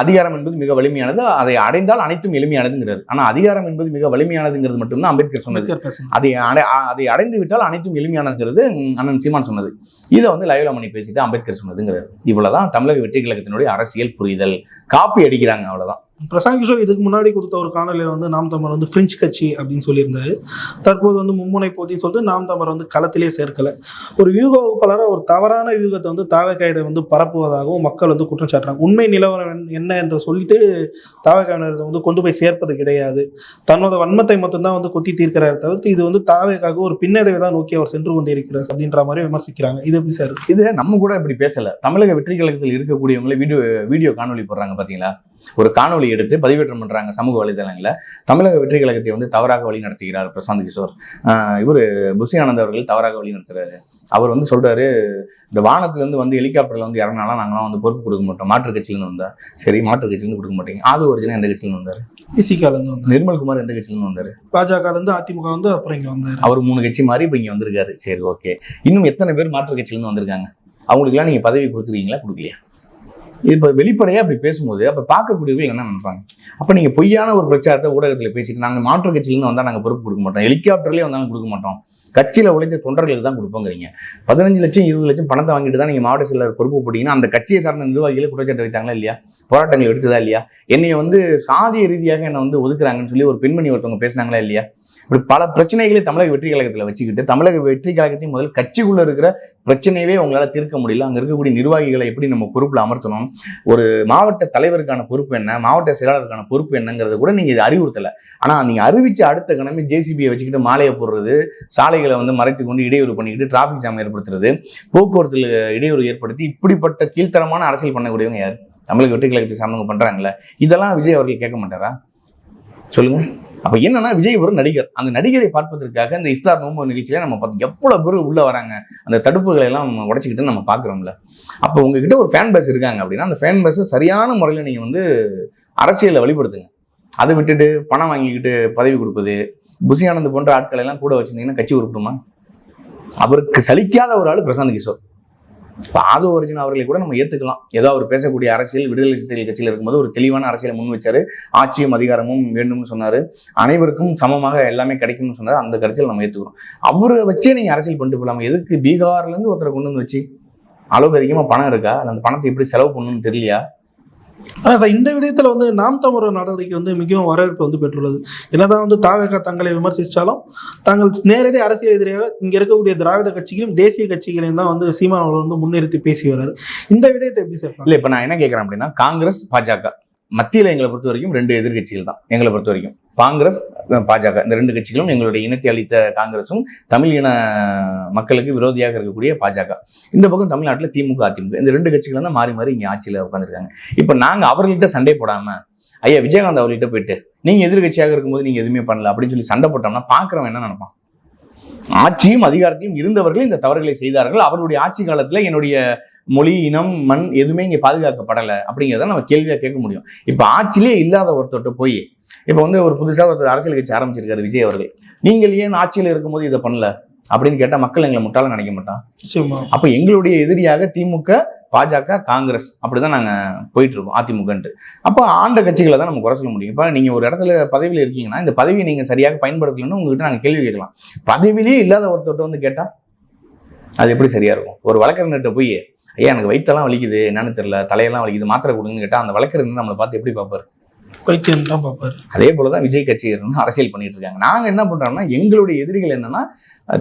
அதிகாரம் என்பது மிக வலிமையானது. அதை அடைந்தால் அனைத்தும் எளிமையானதுங்கிறார். ஆனா அதிகாரம் என்பது மிக வலிமையானதுங்கிறது மட்டும்தான் அம்பேத்கர் சொன்னது. அதை அடை அதை அடைந்து விட்டால் அனைத்தும் எளிமையானதுங்கிறது அண்ணன் சீமான் சொன்னது. இதை வந்து லயோலாமணி பேசிட்டு அம்பேத்கர் சொன்னதுங்கிறார். இவ்வளவுதான் தமிழக வெற்றி கழகத்தினுடைய அரசியல் புரிதல். காப்பி அடிக்கிறாங்க அவ்வளவுதான். பிரசாந்த் கிஷோர் இதுக்கு முன்னாடி கொடுத்த ஒரு காணொலியில் வந்து நாம் தமர் வந்து பிரெஞ்சு கட்சி அப்படின்னு சொல்லியிருந்தாரு. தற்போது வந்து மும்முனை போட்டின்னு சொல்லிட்டு நாம் தமிழர் வந்து களத்திலே சேர்க்கலை. ஒரு வியூக வகுப்பாளராக ஒரு தவறான வியூகத்தை வந்து தாவக்காயிட வந்து பரப்புவதாகவும் மக்கள் வந்து குற்றம் சாட்டுறாங்க. உண்மை நிலவரம் என்ன- என்று சொல்லிட்டு தாவக்காயினரை வந்து கொண்டு போய் சேர்ப்பது கிடையாது. தன்னோட வன்மத்தை மட்டும்தான் வந்து கொத்தி தீர்க்கிறாரு தவிர்த்து இது வந்து தாவேக்காக ஒரு பின்னடைவை தான் நோக்கி அவர் சென்று கொண்டு இருக்கிறார் அப்படின்ற மாதிரி விமர்சிக்கிறாங்க. இது எப்படி சார்? இது நம்ம கூட இப்படி பேசலை. தமிழக வெற்றி கழகத்தில் இருக்கக்கூடியவங்களே வீடியோ வீடியோ காணொளி போடுறாங்க பார்த்தீங்களா ஒரு எடுத்து பதிவேற்றம் பண்றாங்க சமூக வலைதளங்கள்ல. தமிழக வெற்றி கழகத்தை வந்து தவறாக வழி நடத்துகிறார் பிரசாந்த் கிஷோர். இவரு புஷி ஆனந்த் அவர்கள் தவறாக வழி நடத்துறாரு. அவர் வந்து சொல்றாரு இந்த வானத்துல இருந்து வந்து ஹெலிகாப்டர்ல வந்து இறங்கினாலும் நாங்களாம் வந்து பொறுப்பு கொடுக்க மாட்டோம். மாற்றுக் கட்சியிலேருந்து வந்தா சரி மாற்றுக் கட்சியிலேருந்து கொடுக்க மாட்டீங்க. ஆது ஒரிஜினல் எந்த கட்சியிலேருந்து வந்தாரு? இசிகாலேருந்து வந்தார். நிர்மல்குமார் எந்த கட்சியிலேருந்து வந்தாரு? பாஜகலேருந்து அதிமுக வந்து அப்புறம் இங்கே வந்தார். அவர் மூணு கட்சி மாறி இப்போ இங்கே வந்திருக்காரு. சரி ஓகே. இன்னும் எத்தனை பேர் மாற்றுக் கட்சியிலேருந்து வந்திருக்காங்க? அவங்களுக்குலாம் நீங்கள் பதவி கொடுத்துருக்கீங்களா கொடுக்கலையா? இப்போ வெளிப்படையாக அப்படி பேசும்போது அப்போ பார்க்கக்கூடியவர்கள் என்ன நினைப்பாங்க? அப்போ நீங்கள் பொய்யான ஒரு பிரச்சாரத்தை ஊடகத்தில் பேசிட்டு நாங்கள் மாற்று கட்சியிலேருந்து வந்தால் நாங்கள் பொறுப்பு கொடுக்க மாட்டோம். ஹெலிகாப்டர்லேயே வந்தாலும் கொடுக்க மாட்டோம். கட்சியில் உழைத்த தொண்டர்களுக்கு தான் கொடுப்போங்கிறீங்க. பதினஞ்சு லட்சம் இருபது லட்சம் பணத்தை வாங்கிட்டு தான் நீங்கள் மாவட்ட செயலர் பொறுப்பு போட்டீங்கன்னா அந்த கட்சியை சார்ந்த நிர்வாகிகளை குற்றச்சாட்டு வைத்தாங்களா இல்லையா? போராட்டங்கள் எடுத்ததா இல்லையா? என்னைய வந்து சாதிய ரீதியாக என்னை வந்து ஒதுக்குறாங்கன்னு சொல்லி ஒரு பெண்மணி ஒருத்தவங்க பேசினாங்களா இல்லையா? இப்படி பல பிரச்சனைகளை தமிழக வெற்றி கழகத்தில் வச்சுக்கிட்டு தமிழக வெற்றி கழகத்தையும் முதல் கட்சிக்குள்ள இருக்கிற பிரச்சனையவே உங்களால் தீர்க்க முடியல. அங்கே இருக்கக்கூடிய நிர்வாகிகளை எப்படி நம்ம பொறுப்பில் அமர்த்தணும்? ஒரு மாவட்ட தலைவருக்கான பொறுப்பு என்ன? மாவட்ட செயலாளருக்கான பொறுப்பு என்னங்கிறத கூட நீங்கள் இது அறிவுறுத்தலை. ஆனால் நீங்கள் அறிவிச்ச அடுத்த கணமே ஜேசிபியை வச்சுக்கிட்டு மாலையை போடுறது சாலைகளை வந்து மறைத்து கொண்டு இடையூறு பண்ணிக்கிட்டு டிராஃபிக் ஜாம் ஏற்படுத்துறது போக்குவரத்தில் இடையூறு ஏற்படுத்தி இப்படிப்பட்ட கீழ்த்தரமான அரசியல் பண்ணக்கூடியவங்க யார்? தமிழக வெற்றி கழகத்தை சார்ந்தவங்க பண்ணுறாங்களே இதெல்லாம் விஜய் அவர்கள் கேட்க மாட்டாரா? சொல்லுங்கள் அப்போ என்னன்னா விஜய் ஒரு நடிகர். அந்த நடிகரை பார்ப்பதற்காக இந்த இஃப்தார் நோம்பு நிகழ்ச்சியில நம்ம பார்த்து எவ்வளோ பேர் உள்ள வராங்க அந்த தடுப்புகளை எல்லாம் உடைச்சிக்கிட்டு நம்ம பார்க்குறோம்ல. அப்போ உங்ககிட்ட ஒரு ஃபேன் பேஸ் இருக்காங்க அப்படின்னா அந்த ஃபேன் பேஸை சரியான முறையில் நீங்கள் வந்து அரசியலை வெளிப்படுத்துங்க அதை விட்டுட்டு பணம் வாங்கிக்கிட்டு பதவி கொடுப்பது புசி போன்ற ஆட்களை எல்லாம் கூட வச்சிருந்தீங்கன்னா கட்சி உருப்பிடுமா? அவருக்கு சலிக்காத ஒரு ஆள் பிரசாந்த் கிஷோர். இப்போ ஆதோ அர்ஜுன் அவர்களை கூட நம்ம ஏற்றுக்கலாம் ஏதோ அவர் பேசக்கூடிய அரசியல் விடுதலை சிறுத்தைகள் கட்சியில் இருக்கும்போது ஒரு தெளிவான அரசியலை முன் வச்சார். ஆட்சியும் அதிகாரமும் வேண்டும்னு சொன்னார். அனைவருக்கும் சமமாக எல்லாமே கிடைக்கும்னு சொன்னார். அந்த கருத்தில் நம்ம ஏற்றுக்கிறோம் அவரை வச்சே நீங்கள் அரசியல் பண்ணிட்டு போகலாமா எதுக்கு பீகார்லேருந்து ஒருத்தரை கொண்டு வந்து வச்சு? அளவுக்கு அதிகமாக பணம் இருக்கா? அந்த பணத்தை எப்படி செலவு பண்ணணும்னு தெரியலையா? ஆனால் சார் இந்த விதத்துல வந்து நாம் தமிழர் நடவடிக்கை வந்து மிகவும் வரவேற்பு வந்து பெற்றுள்ளது. என்னதான் வந்து தாவேகா தங்களை விமர்சித்தாலும் தாங்கள் நேரடி அரசியல் எதிராக இங்கே இருக்கக்கூடிய திராவிட கட்சிகளையும் தேசிய கட்சிகளையும் தான் வந்து சீமான் அவர்கள் வந்து முன்னிறுத்தி பேசி வர்றாரு. இந்த விதத்தை எப்படி சார் இல்லை இப்போ நான் என்ன கேட்குறேன் அப்படின்னா காங்கிரஸ் பாஜக. மத்தியில் எங்களை பொறுத்த வரைக்கும் ரெண்டு எதிர்க்கட்சிகள் தான் எங்களை பொறுத்த வரைக்கும். காங்கிரஸ் பாஜக. இந்த ரெண்டு கட்சிகளும் எங்களுடைய இனத்தை அளித்த காங்கிரஸும் தமிழ் இன மக்களுக்கு விரோதியாக இருக்கக்கூடிய பாஜக. இந்த பக்கம் தமிழ்நாட்டில் திமுக அதிமுக. இந்த ரெண்டு கட்சிகளும் தான் மாறி மாறி இங்கே ஆட்சியில் உட்காந்துருக்காங்க இப்போ நாங்கள் அவர்கள்ட்ட சண்டை போடாமல் ஐயா விஜயகாந்த் அவர்கிட்ட போயிட்டு நீங்கள் எதிர்க்கட்சியாக இருக்கும்போது நீங்கள் எதுவுமே பண்ணல அப்படின்னு சொல்லி சண்டை போட்டோம்னா பார்க்குறவன் என்ன நினைப்பான்? ஆட்சியும் அதிகாரத்தையும் இருந்தவர்கள் இந்த தவறுகளை செய்தார்கள். அவர்களுடைய ஆட்சி காலத்தில் என்னுடைய மொழி இனம் மண் எதுவுமே இங்கே பாதுகாக்கப்படலை அப்படிங்கிறத நம்ம கேள்வியாக கேட்க முடியும். இப்போ ஆட்சியிலே இல்லாத ஒருத்தர்கிட்ட போய் இப்போ வந்து ஒரு புதுசாக ஒரு அரசியல் கட்சி ஆரம்பிச்சிருக்காரு விஜய் அவர்கள். நீங்கள் ஏன் ஆட்சியில் இருக்கும்போது இதை பண்ணல? அப்படின்னு கேட்டால் மக்கள் எங்களை முட்டாள நினைக்க மாட்டான். அப்போ எங்களுடைய எதிரியாக திமுக பாஜக காங்கிரஸ் அப்படிதான் நாங்கள் போயிட்டு இருக்கோம் அதிமுகன்ட்டு. அப்போ ஆண்ட கட்சிகளை தான் நம்ம குறை சொல்ல முடியும். இப்போ நீங்கள் ஒரு இடத்துல பதவியில் இருக்கீங்கன்னா இந்த பதவியை நீங்கள் சரியாக பயன்படுத்தலன்னு உங்ககிட்ட நாங்கள் கேள்வி கேட்கலாம். பதவியிலே இல்லாத ஒருத்தர்கிட்ட வந்து கேட்டால் அது எப்படி சரியா இருக்கும்? ஒரு வழக்கறிஞர்கிட்ட போய் ஐயா எனக்கு வயிற்றெல்லாம் வலிக்குது. என்னன்னு தெரியல. தலையெல்லாம் வலிக்குது. மாத்திரை கொடுங்கன்னு கேட்டால் அந்த வழக்கறிஞர் நம்மளை பார்த்து எப்படி பார்ப்பாரு? பைத்தியம் தான் பார்ப்பாரு. அதே போல தான் விஜய் கட்சி இருந்து அரசியல் பண்ணிட்டு இருக்காங்க. நாங்க என்ன பண்றோம்னா எங்களுடைய எதிரிகள் என்னன்னா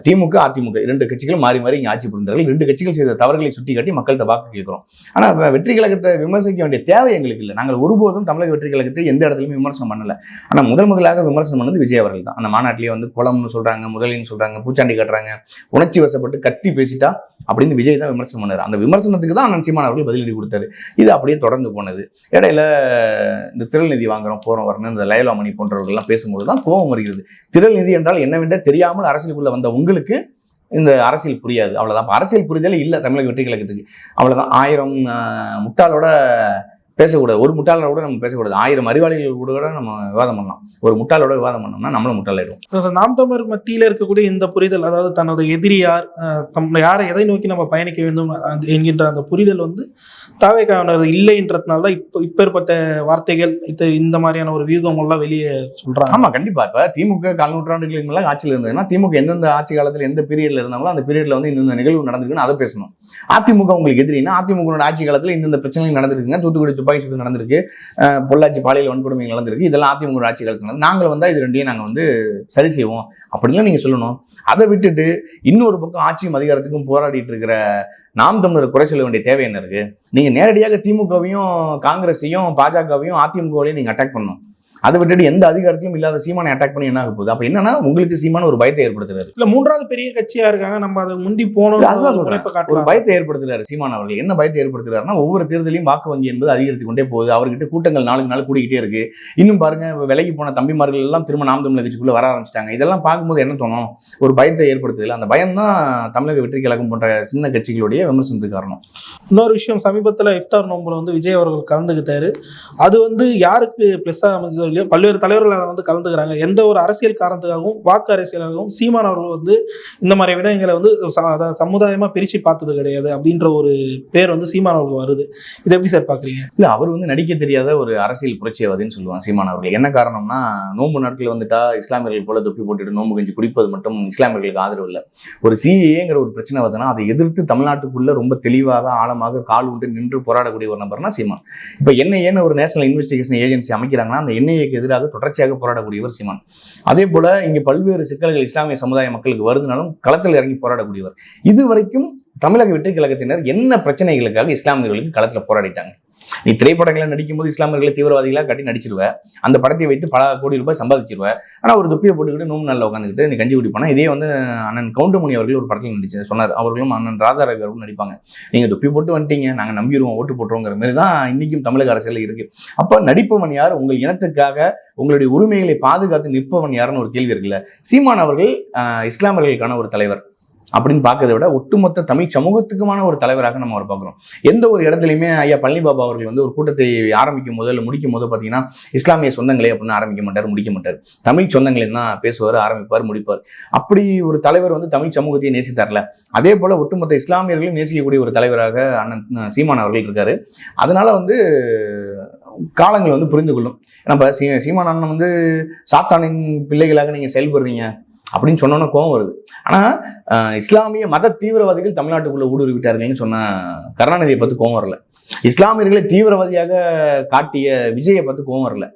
திமுக அதிமுக இரண்டு கட்சிகளும் மாறி மாறி இங்கே ஆட்சி புரிந்தார்கள் ரெண்டு கட்சிகள் செய்த தவறுகளை சுட்டி காட்டி மக்கள்கிட்ட வாக்கு கேட்கிறோம் ஆனா இப்ப வெற்றி கழகத்தை விமர்சிக்க வேண்டிய தேவை எங்களுக்கு இல்லை. நாங்கள் ஒருபோதும் தமிழக வெற்றி கழகத்தை எந்த இடத்துலையும் விமர்சனம் பண்ணல. ஆனா முதல் முதலாக விமர்சனம் பண்ணது விஜய் அவர்கள் தான். அந்த மாநாட்டிலேயே வந்து குளம்னு சொல்றாங்க முதலின்னு சொல்றாங்க பூச்சாண்டி கட்டுறாங்க உணர்ச்சி வசப்பட்டு கத்தி பேசிட்டா அப்படின்னு விஜய் தான் விமர்சனம் பண்ணார். அந்த விமர்சனத்துக்கு தான் அண்ணன் சீமான் அவர்கள் பதிலடி கொடுத்தாரு. இது அப்படியே தொடர்ந்து போனது. இடையில இந்த திரள் நிதி வாங்குறோம் போறோம் வரணும் இந்த லயலாமணி போன்றவர்கள் எல்லாம் பேசும்போது தான் கோபம் வருகிறது. திரள் நிதி என்றால் என்னவென்றே தெரியாமல் அரசியலுக்குள்ள வந்த உங்களுக்கு இந்த அரசியல் புரியாது. அவ்வளோதான் அரசியல் புரிதல் இல்லை தமிழக வெற்றி கழகத்துக்கு. அவ்வளோதான் ஆயிரம் முட்டாளோட பேசக்கூடாது. ஒரு முட்டாளோட கூட நம்ம பேசக்கூடாது. ஆயிரம் அறிவாளிகள் கூட கூட நம்ம விவாதம் பண்ணலாம். ஒரு முட்டாளோட விவாதம் பண்ணோம்னா நம்மளும் சார் நாம் தமிழர் மத்தியில இருக்கக்கூடிய இந்த புரிதல் அதாவது தன்னோட எதிரி யார் தம் யாரை எதை நோக்கி நம்ம பயணிக்க வேண்டும் என்கின்ற அந்த புரிதல் வந்து தாவேக்கானது இல்லைன்றதுனால தான் இப்போ இப்பேற்பட்ட வார்த்தைகள் இது இந்த மாதிரியான ஒரு வியூகம் எல்லாம் வெளியே சொல்றாங்க. ஆமா கண்டிப்பா. இப்ப திமுக கால் நூற்றாண்டுகளுக்கு மேல ஆட்சியில் இருந்ததுன்னா திமுக எந்தெந்த ஆட்சி காலத்துல எந்த பீரியட்ல இருந்தாங்களோ அந்த பீரியட்ல வந்து இந்த நிகழ்வு நடந்திருக்குன்னு அதை பேசணும். அதிமுக உங்களுக்கு எதிரின்னா அதிமுக ஆட்சி காலத்துல இந்த பிரச்சனைகள் நடந்திருக்குங்க. தூத்துக்குடி துப்பாக்கி சூடு நடந்திருக்கு பொள்ளாச்சி பாலியல் வன்கொடுமைகள் நடந்திருக்கு. இதெல்லாம் அதிமுக ஆட்சி காலத்துல நாங்கள் வந்தால் இது ரெண்டையும் நாங்கள் வந்து சரி செய்வோம். அப்படின்லாம் நீங்கள் சொல்லணும். அதை விட்டுட்டு இன்னொரு பக்கம் ஆட்சியும் அதிகாரத்துக்கும் போராடிட்டு இருக்கிற நாம் தமிழர் குறை சொல்ல வேண்டிய தேவை என்ன இருக்குது நீங்கள் நேரடியாக திமுகவையும் காங்கிரஸையும் பாஜகவையும் அதிமுகவையும் நீங்கள் அட்டாக் பண்ணணும். அதை விட்டுட்டு எந்த அதிகாரத்திலும் இல்லாத சீமானை அட்டாக் பண்ணி என்ன ஆக போகுது? அப்ப என்னன்னா உங்களுக்கு சீமான ஒரு பயத்தை ஏற்படுத்துறாரு. இல்ல மூன்றாவது பெரிய கட்சியா இருக்காங்க நம்ம அதை முந்தி போனோம் அதுதான் சொல்றேன். ஒரு பயத்தை ஏற்படுத்துறாரு சீமான் அவர்கள். என்ன பயத்தை ஏற்படுத்துறாருன்னா ஒவ்வொரு தேர்தலையும் வாக்கு வங்கி என்பது அதிகரித்து கொண்டே போகுது. அவர்கிட்ட கூட்டங்கள் நாளுக்கு நாள் கூடிக்கிட்டே இருக்கு. இன்னும் பாருங்க விலைக்கு போன தம்பிமார்கள் எல்லாம் திரும்ப நாம் தமிழர் கட்சிக்குள்ள வர ஆரம்பிச்சிட்டாங்க. இதெல்லாம் பார்க்கும்போது என்ன தோணும்? ஒரு பயத்தை ஏற்படுத்துது அந்த பயம் தான் தமிழக வெற்றி கழகம் போன்ற சின்ன கட்சிகளுடைய விமர்சனத்துக்கு காரணம். இன்னொரு விஷயம் சமீபத்துல இஃப்தார் நோம்புல வந்து விஜய் அவர்கள் கலந்துக்கிட்டாரு. அது வந்து யாருக்கு பிளஸ்ஸா அமைஞ்சதோ இல்லையோ பல்வேறு தலைவர்கள் அதை வந்து கலந்துக்கிறாங்க. எந்த ஒரு அரசியல் காரணத்துக்காகவும் வாக்கு அரசியலாகவும் சீமான் அவர்கள் வந்து இந்த மாதிரி விடயங்களை வந்து ச- சமுதாயமா பிரிச்சு பார்த்தது கிடையாது அப்படின்ற ஒரு பேர் வந்து சீமான் அவர்கள் வருது. இதை எப்படி சார் பாக்குறீங்க இல்ல அவர் வந்து நடிக்க தெரியாத ஒரு அரசியல் புரட்சியவாதின்னு சொல்லுவாங்க சீமான் அவர்கள். என்ன காரணம்னா நோன்பு நாட்கள் வந்துட்டா இஸ்லாமியர்கள் போல தொப்பி போட்டுட்டு நோன்பு கஞ்சி குடிப்பது மட்டும் இஸ்லாமியர்களுக்கு ஆதரவு இல்லை. ஒரு சிஏங்கிற ஒரு பிரச்சனை வருதுன்னா அதை எதிர்த்து தமிழ்நாட்டுக்குள்ள ரொம்ப தெளிவாக ஆழமாக கால் உண்டு நின்று போராடக்கூடிய ஒரு நபர்னா சீமான். இப்போ என்ஐஏன்னு ஒரு நேஷனல் இன்வெஸ்டிகேஷன் ஏஜென்சி அமைக்கிறாங்கன்னா அந்த என்ஐஏக்கு எதிராக தொடர்ச்சியாக போராடக்கூடியவர் சீமான். அதே போல இங்கே பல்வேறு சிக்கல்கள் இஸ்லாமிய சமுதாய மக்களுக்கு வருதுனாலும் களத்தில் இறங்கி போராடக்கூடியவர். இது வரைக்கும் தமிழக வெற்றி கழகத்தினர் என்ன பிரச்சனைகளுக்காக இஸ்லாமியர்களுக்கு களத்தில் போராடிட்டாங்க? நீ திரைப்படங்களை நடிக்கும்போது இஸ்லாமியர்களை தீவிரவாதிகளாக கட்டி நடிச்சிருவ. அந்த படத்தை வைத்து பல கோடி ரூபாய் சம்பாதிச்சிருவ. ஆனால் ஒரு துப்பியை போட்டுக்கிட்டு நூறு நல்ல உட்காந்துக்கிட்டு நீ கஞ்சி குடிப்பானா? இதே வந்து அண்ணன் கவுண்டமணி அவர்கள் ஒரு படத்தில் நடிச்சு சொன்னார். அவர்களும் அண்ணன் ராதாரவி அவர்களும் நடிப்பாங்க. நீங்கள் துப்பி போட்டு வந்துட்டீங்க. நாங்கள் நம்பிடுவோம் ஓட்டு போட்டுருவோங்கிற மாதிரி தான் இன்னைக்கும் தமிழக அரசியல் இருக்கு. அப்போ நடிப்பவன் யார்? உங்கள் இனத்துக்காக உங்களுடைய உரிமைகளை பாதுகாத்து நிற்பவன் யாருன்னு ஒரு கேள்வி இருக்குல்ல. சீமான் அவர்கள் இஸ்லாமியர்களுக்கான ஒரு தலைவர். அப்படின்னு பார்க்கறத விட ஒட்டுமொத்த தமிழ் சமூகத்துக்குமான ஒரு தலைவராக நம்ம அவர் பார்க்குறோம். எந்த ஒரு இடத்துலையுமே ஐயா பழனி பாபா அவர்கள் வந்து ஒரு கூட்டத்தை ஆரம்பிக்கும் போது இல்லை முடிக்கும் போது பார்த்தீங்கன்னா இஸ்லாமிய சொந்தங்களே அப்படின்னு ஆரம்பிக்க மாட்டார் முடிக்க மாட்டார். தமிழ் சொந்தங்களே தான் பேசுவார் ஆரம்பிப்பார் முடிப்பார். அப்படி ஒரு தலைவர் வந்து தமிழ் சமூகத்தையும் நேசித்தார்ல. அதே போல் ஒட்டுமொத்த இஸ்லாமியர்களையும் நேசிக்கக்கூடிய ஒரு தலைவராக அண்ணன் சீமான் அவர்கள் இருக்காரு. அதனால வந்து காலங்கள் வந்து புரிந்து கொள்ளும் ஏன்னா இப்போ சீ சீமான் அண்ணன் வந்து சாத்தானின் பிள்ளைகளாக நீங்கள் செயல்படுறீங்க. அப்படின்னு சொன்னோன்னே கோவம் வருது. ஆனால் இஸ்லாமிய மத தீவிரவாதிகள் தமிழ்நாட்டுக்குள்ளே ஊடுருவிட்டார்கள்னு சொன்ன கருணாநிதியை பார்த்து கோவம் வரல. இஸ்லாமியர்களை தீவிரவாதியாக காட்டிய விஜயை பார்த்து கோவம் வரல.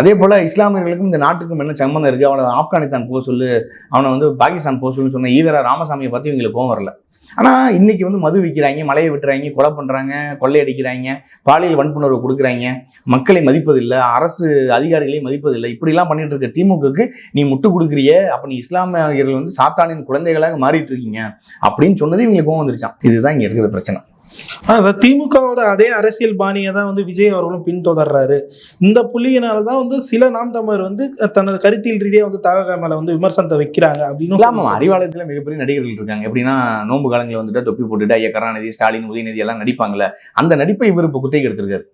அதே போல் இஸ்லாமியர்களுக்கும் இந்த நாட்டுக்கும் என்ன சம்மந்தம் இருக்குது அவனை ஆப்கானிஸ்தான் போக சொல்லு அவனை வந்து பாகிஸ்தான் போக சொல்லுன்னு சொன்ன ஈவரா ராமசாமியை பார்த்து இவங்களுக்கு கோவம் வரல. ஆனால் இன்றைக்கி வந்து மது விற்கிறாங்க மலையை விட்டுறாங்க கொலை பண்ணுறாங்க கொள்ளையடிக்கிறாங்க பாலியல் வன்புணர்வு கொடுக்குறாங்க. மக்களை மதிப்பதில்லை அரசு அதிகாரிகளை மதிப்பதில்லை. இப்படிலாம் பண்ணிட்டு இருக்க திமுகக்கு நீ முட்டு கொடுக்குறிய அப்போ நீ இஸ்லாமியர்கள் வந்து சாத்தானின் குழந்தைகளாக மாறிட்டு இருக்கீங்க. அப்படின்னு சொன்னது இவங்களுக்கு கோவம் வந்துருச்சான் இதுதான் இங்கே இருக்கிற பிரச்சனை. ஆனா சார் திமுகவோட அதே அரசியல் பாணியை தான் வந்து விஜய் அவர்களும் பின்தொடர்றாரு. இந்த புள்ளியினால தான் வந்து சில நாம் தமிழர் வந்து தனது கருத்தியல் ரீதியா வந்து தவக மேல வந்து விமர்சனத்தை வைக்கிறாங்க அப்படின்னு அறிவாலயத்துல மிகப்பெரிய நடிகர்கள் இருக்காங்க. எப்படின்னா நோன்பு காலங்களில் வந்துட்டு தொப்பி போட்டுட்டு ஐயா கருணாநிதி ஸ்டாலின் உதயநிதி எல்லாம் நடிப்பாங்கல்ல. அந்த நடிப்பை இவர் இப்போ குத்தகைக்கு எடுத்திருக்காரு.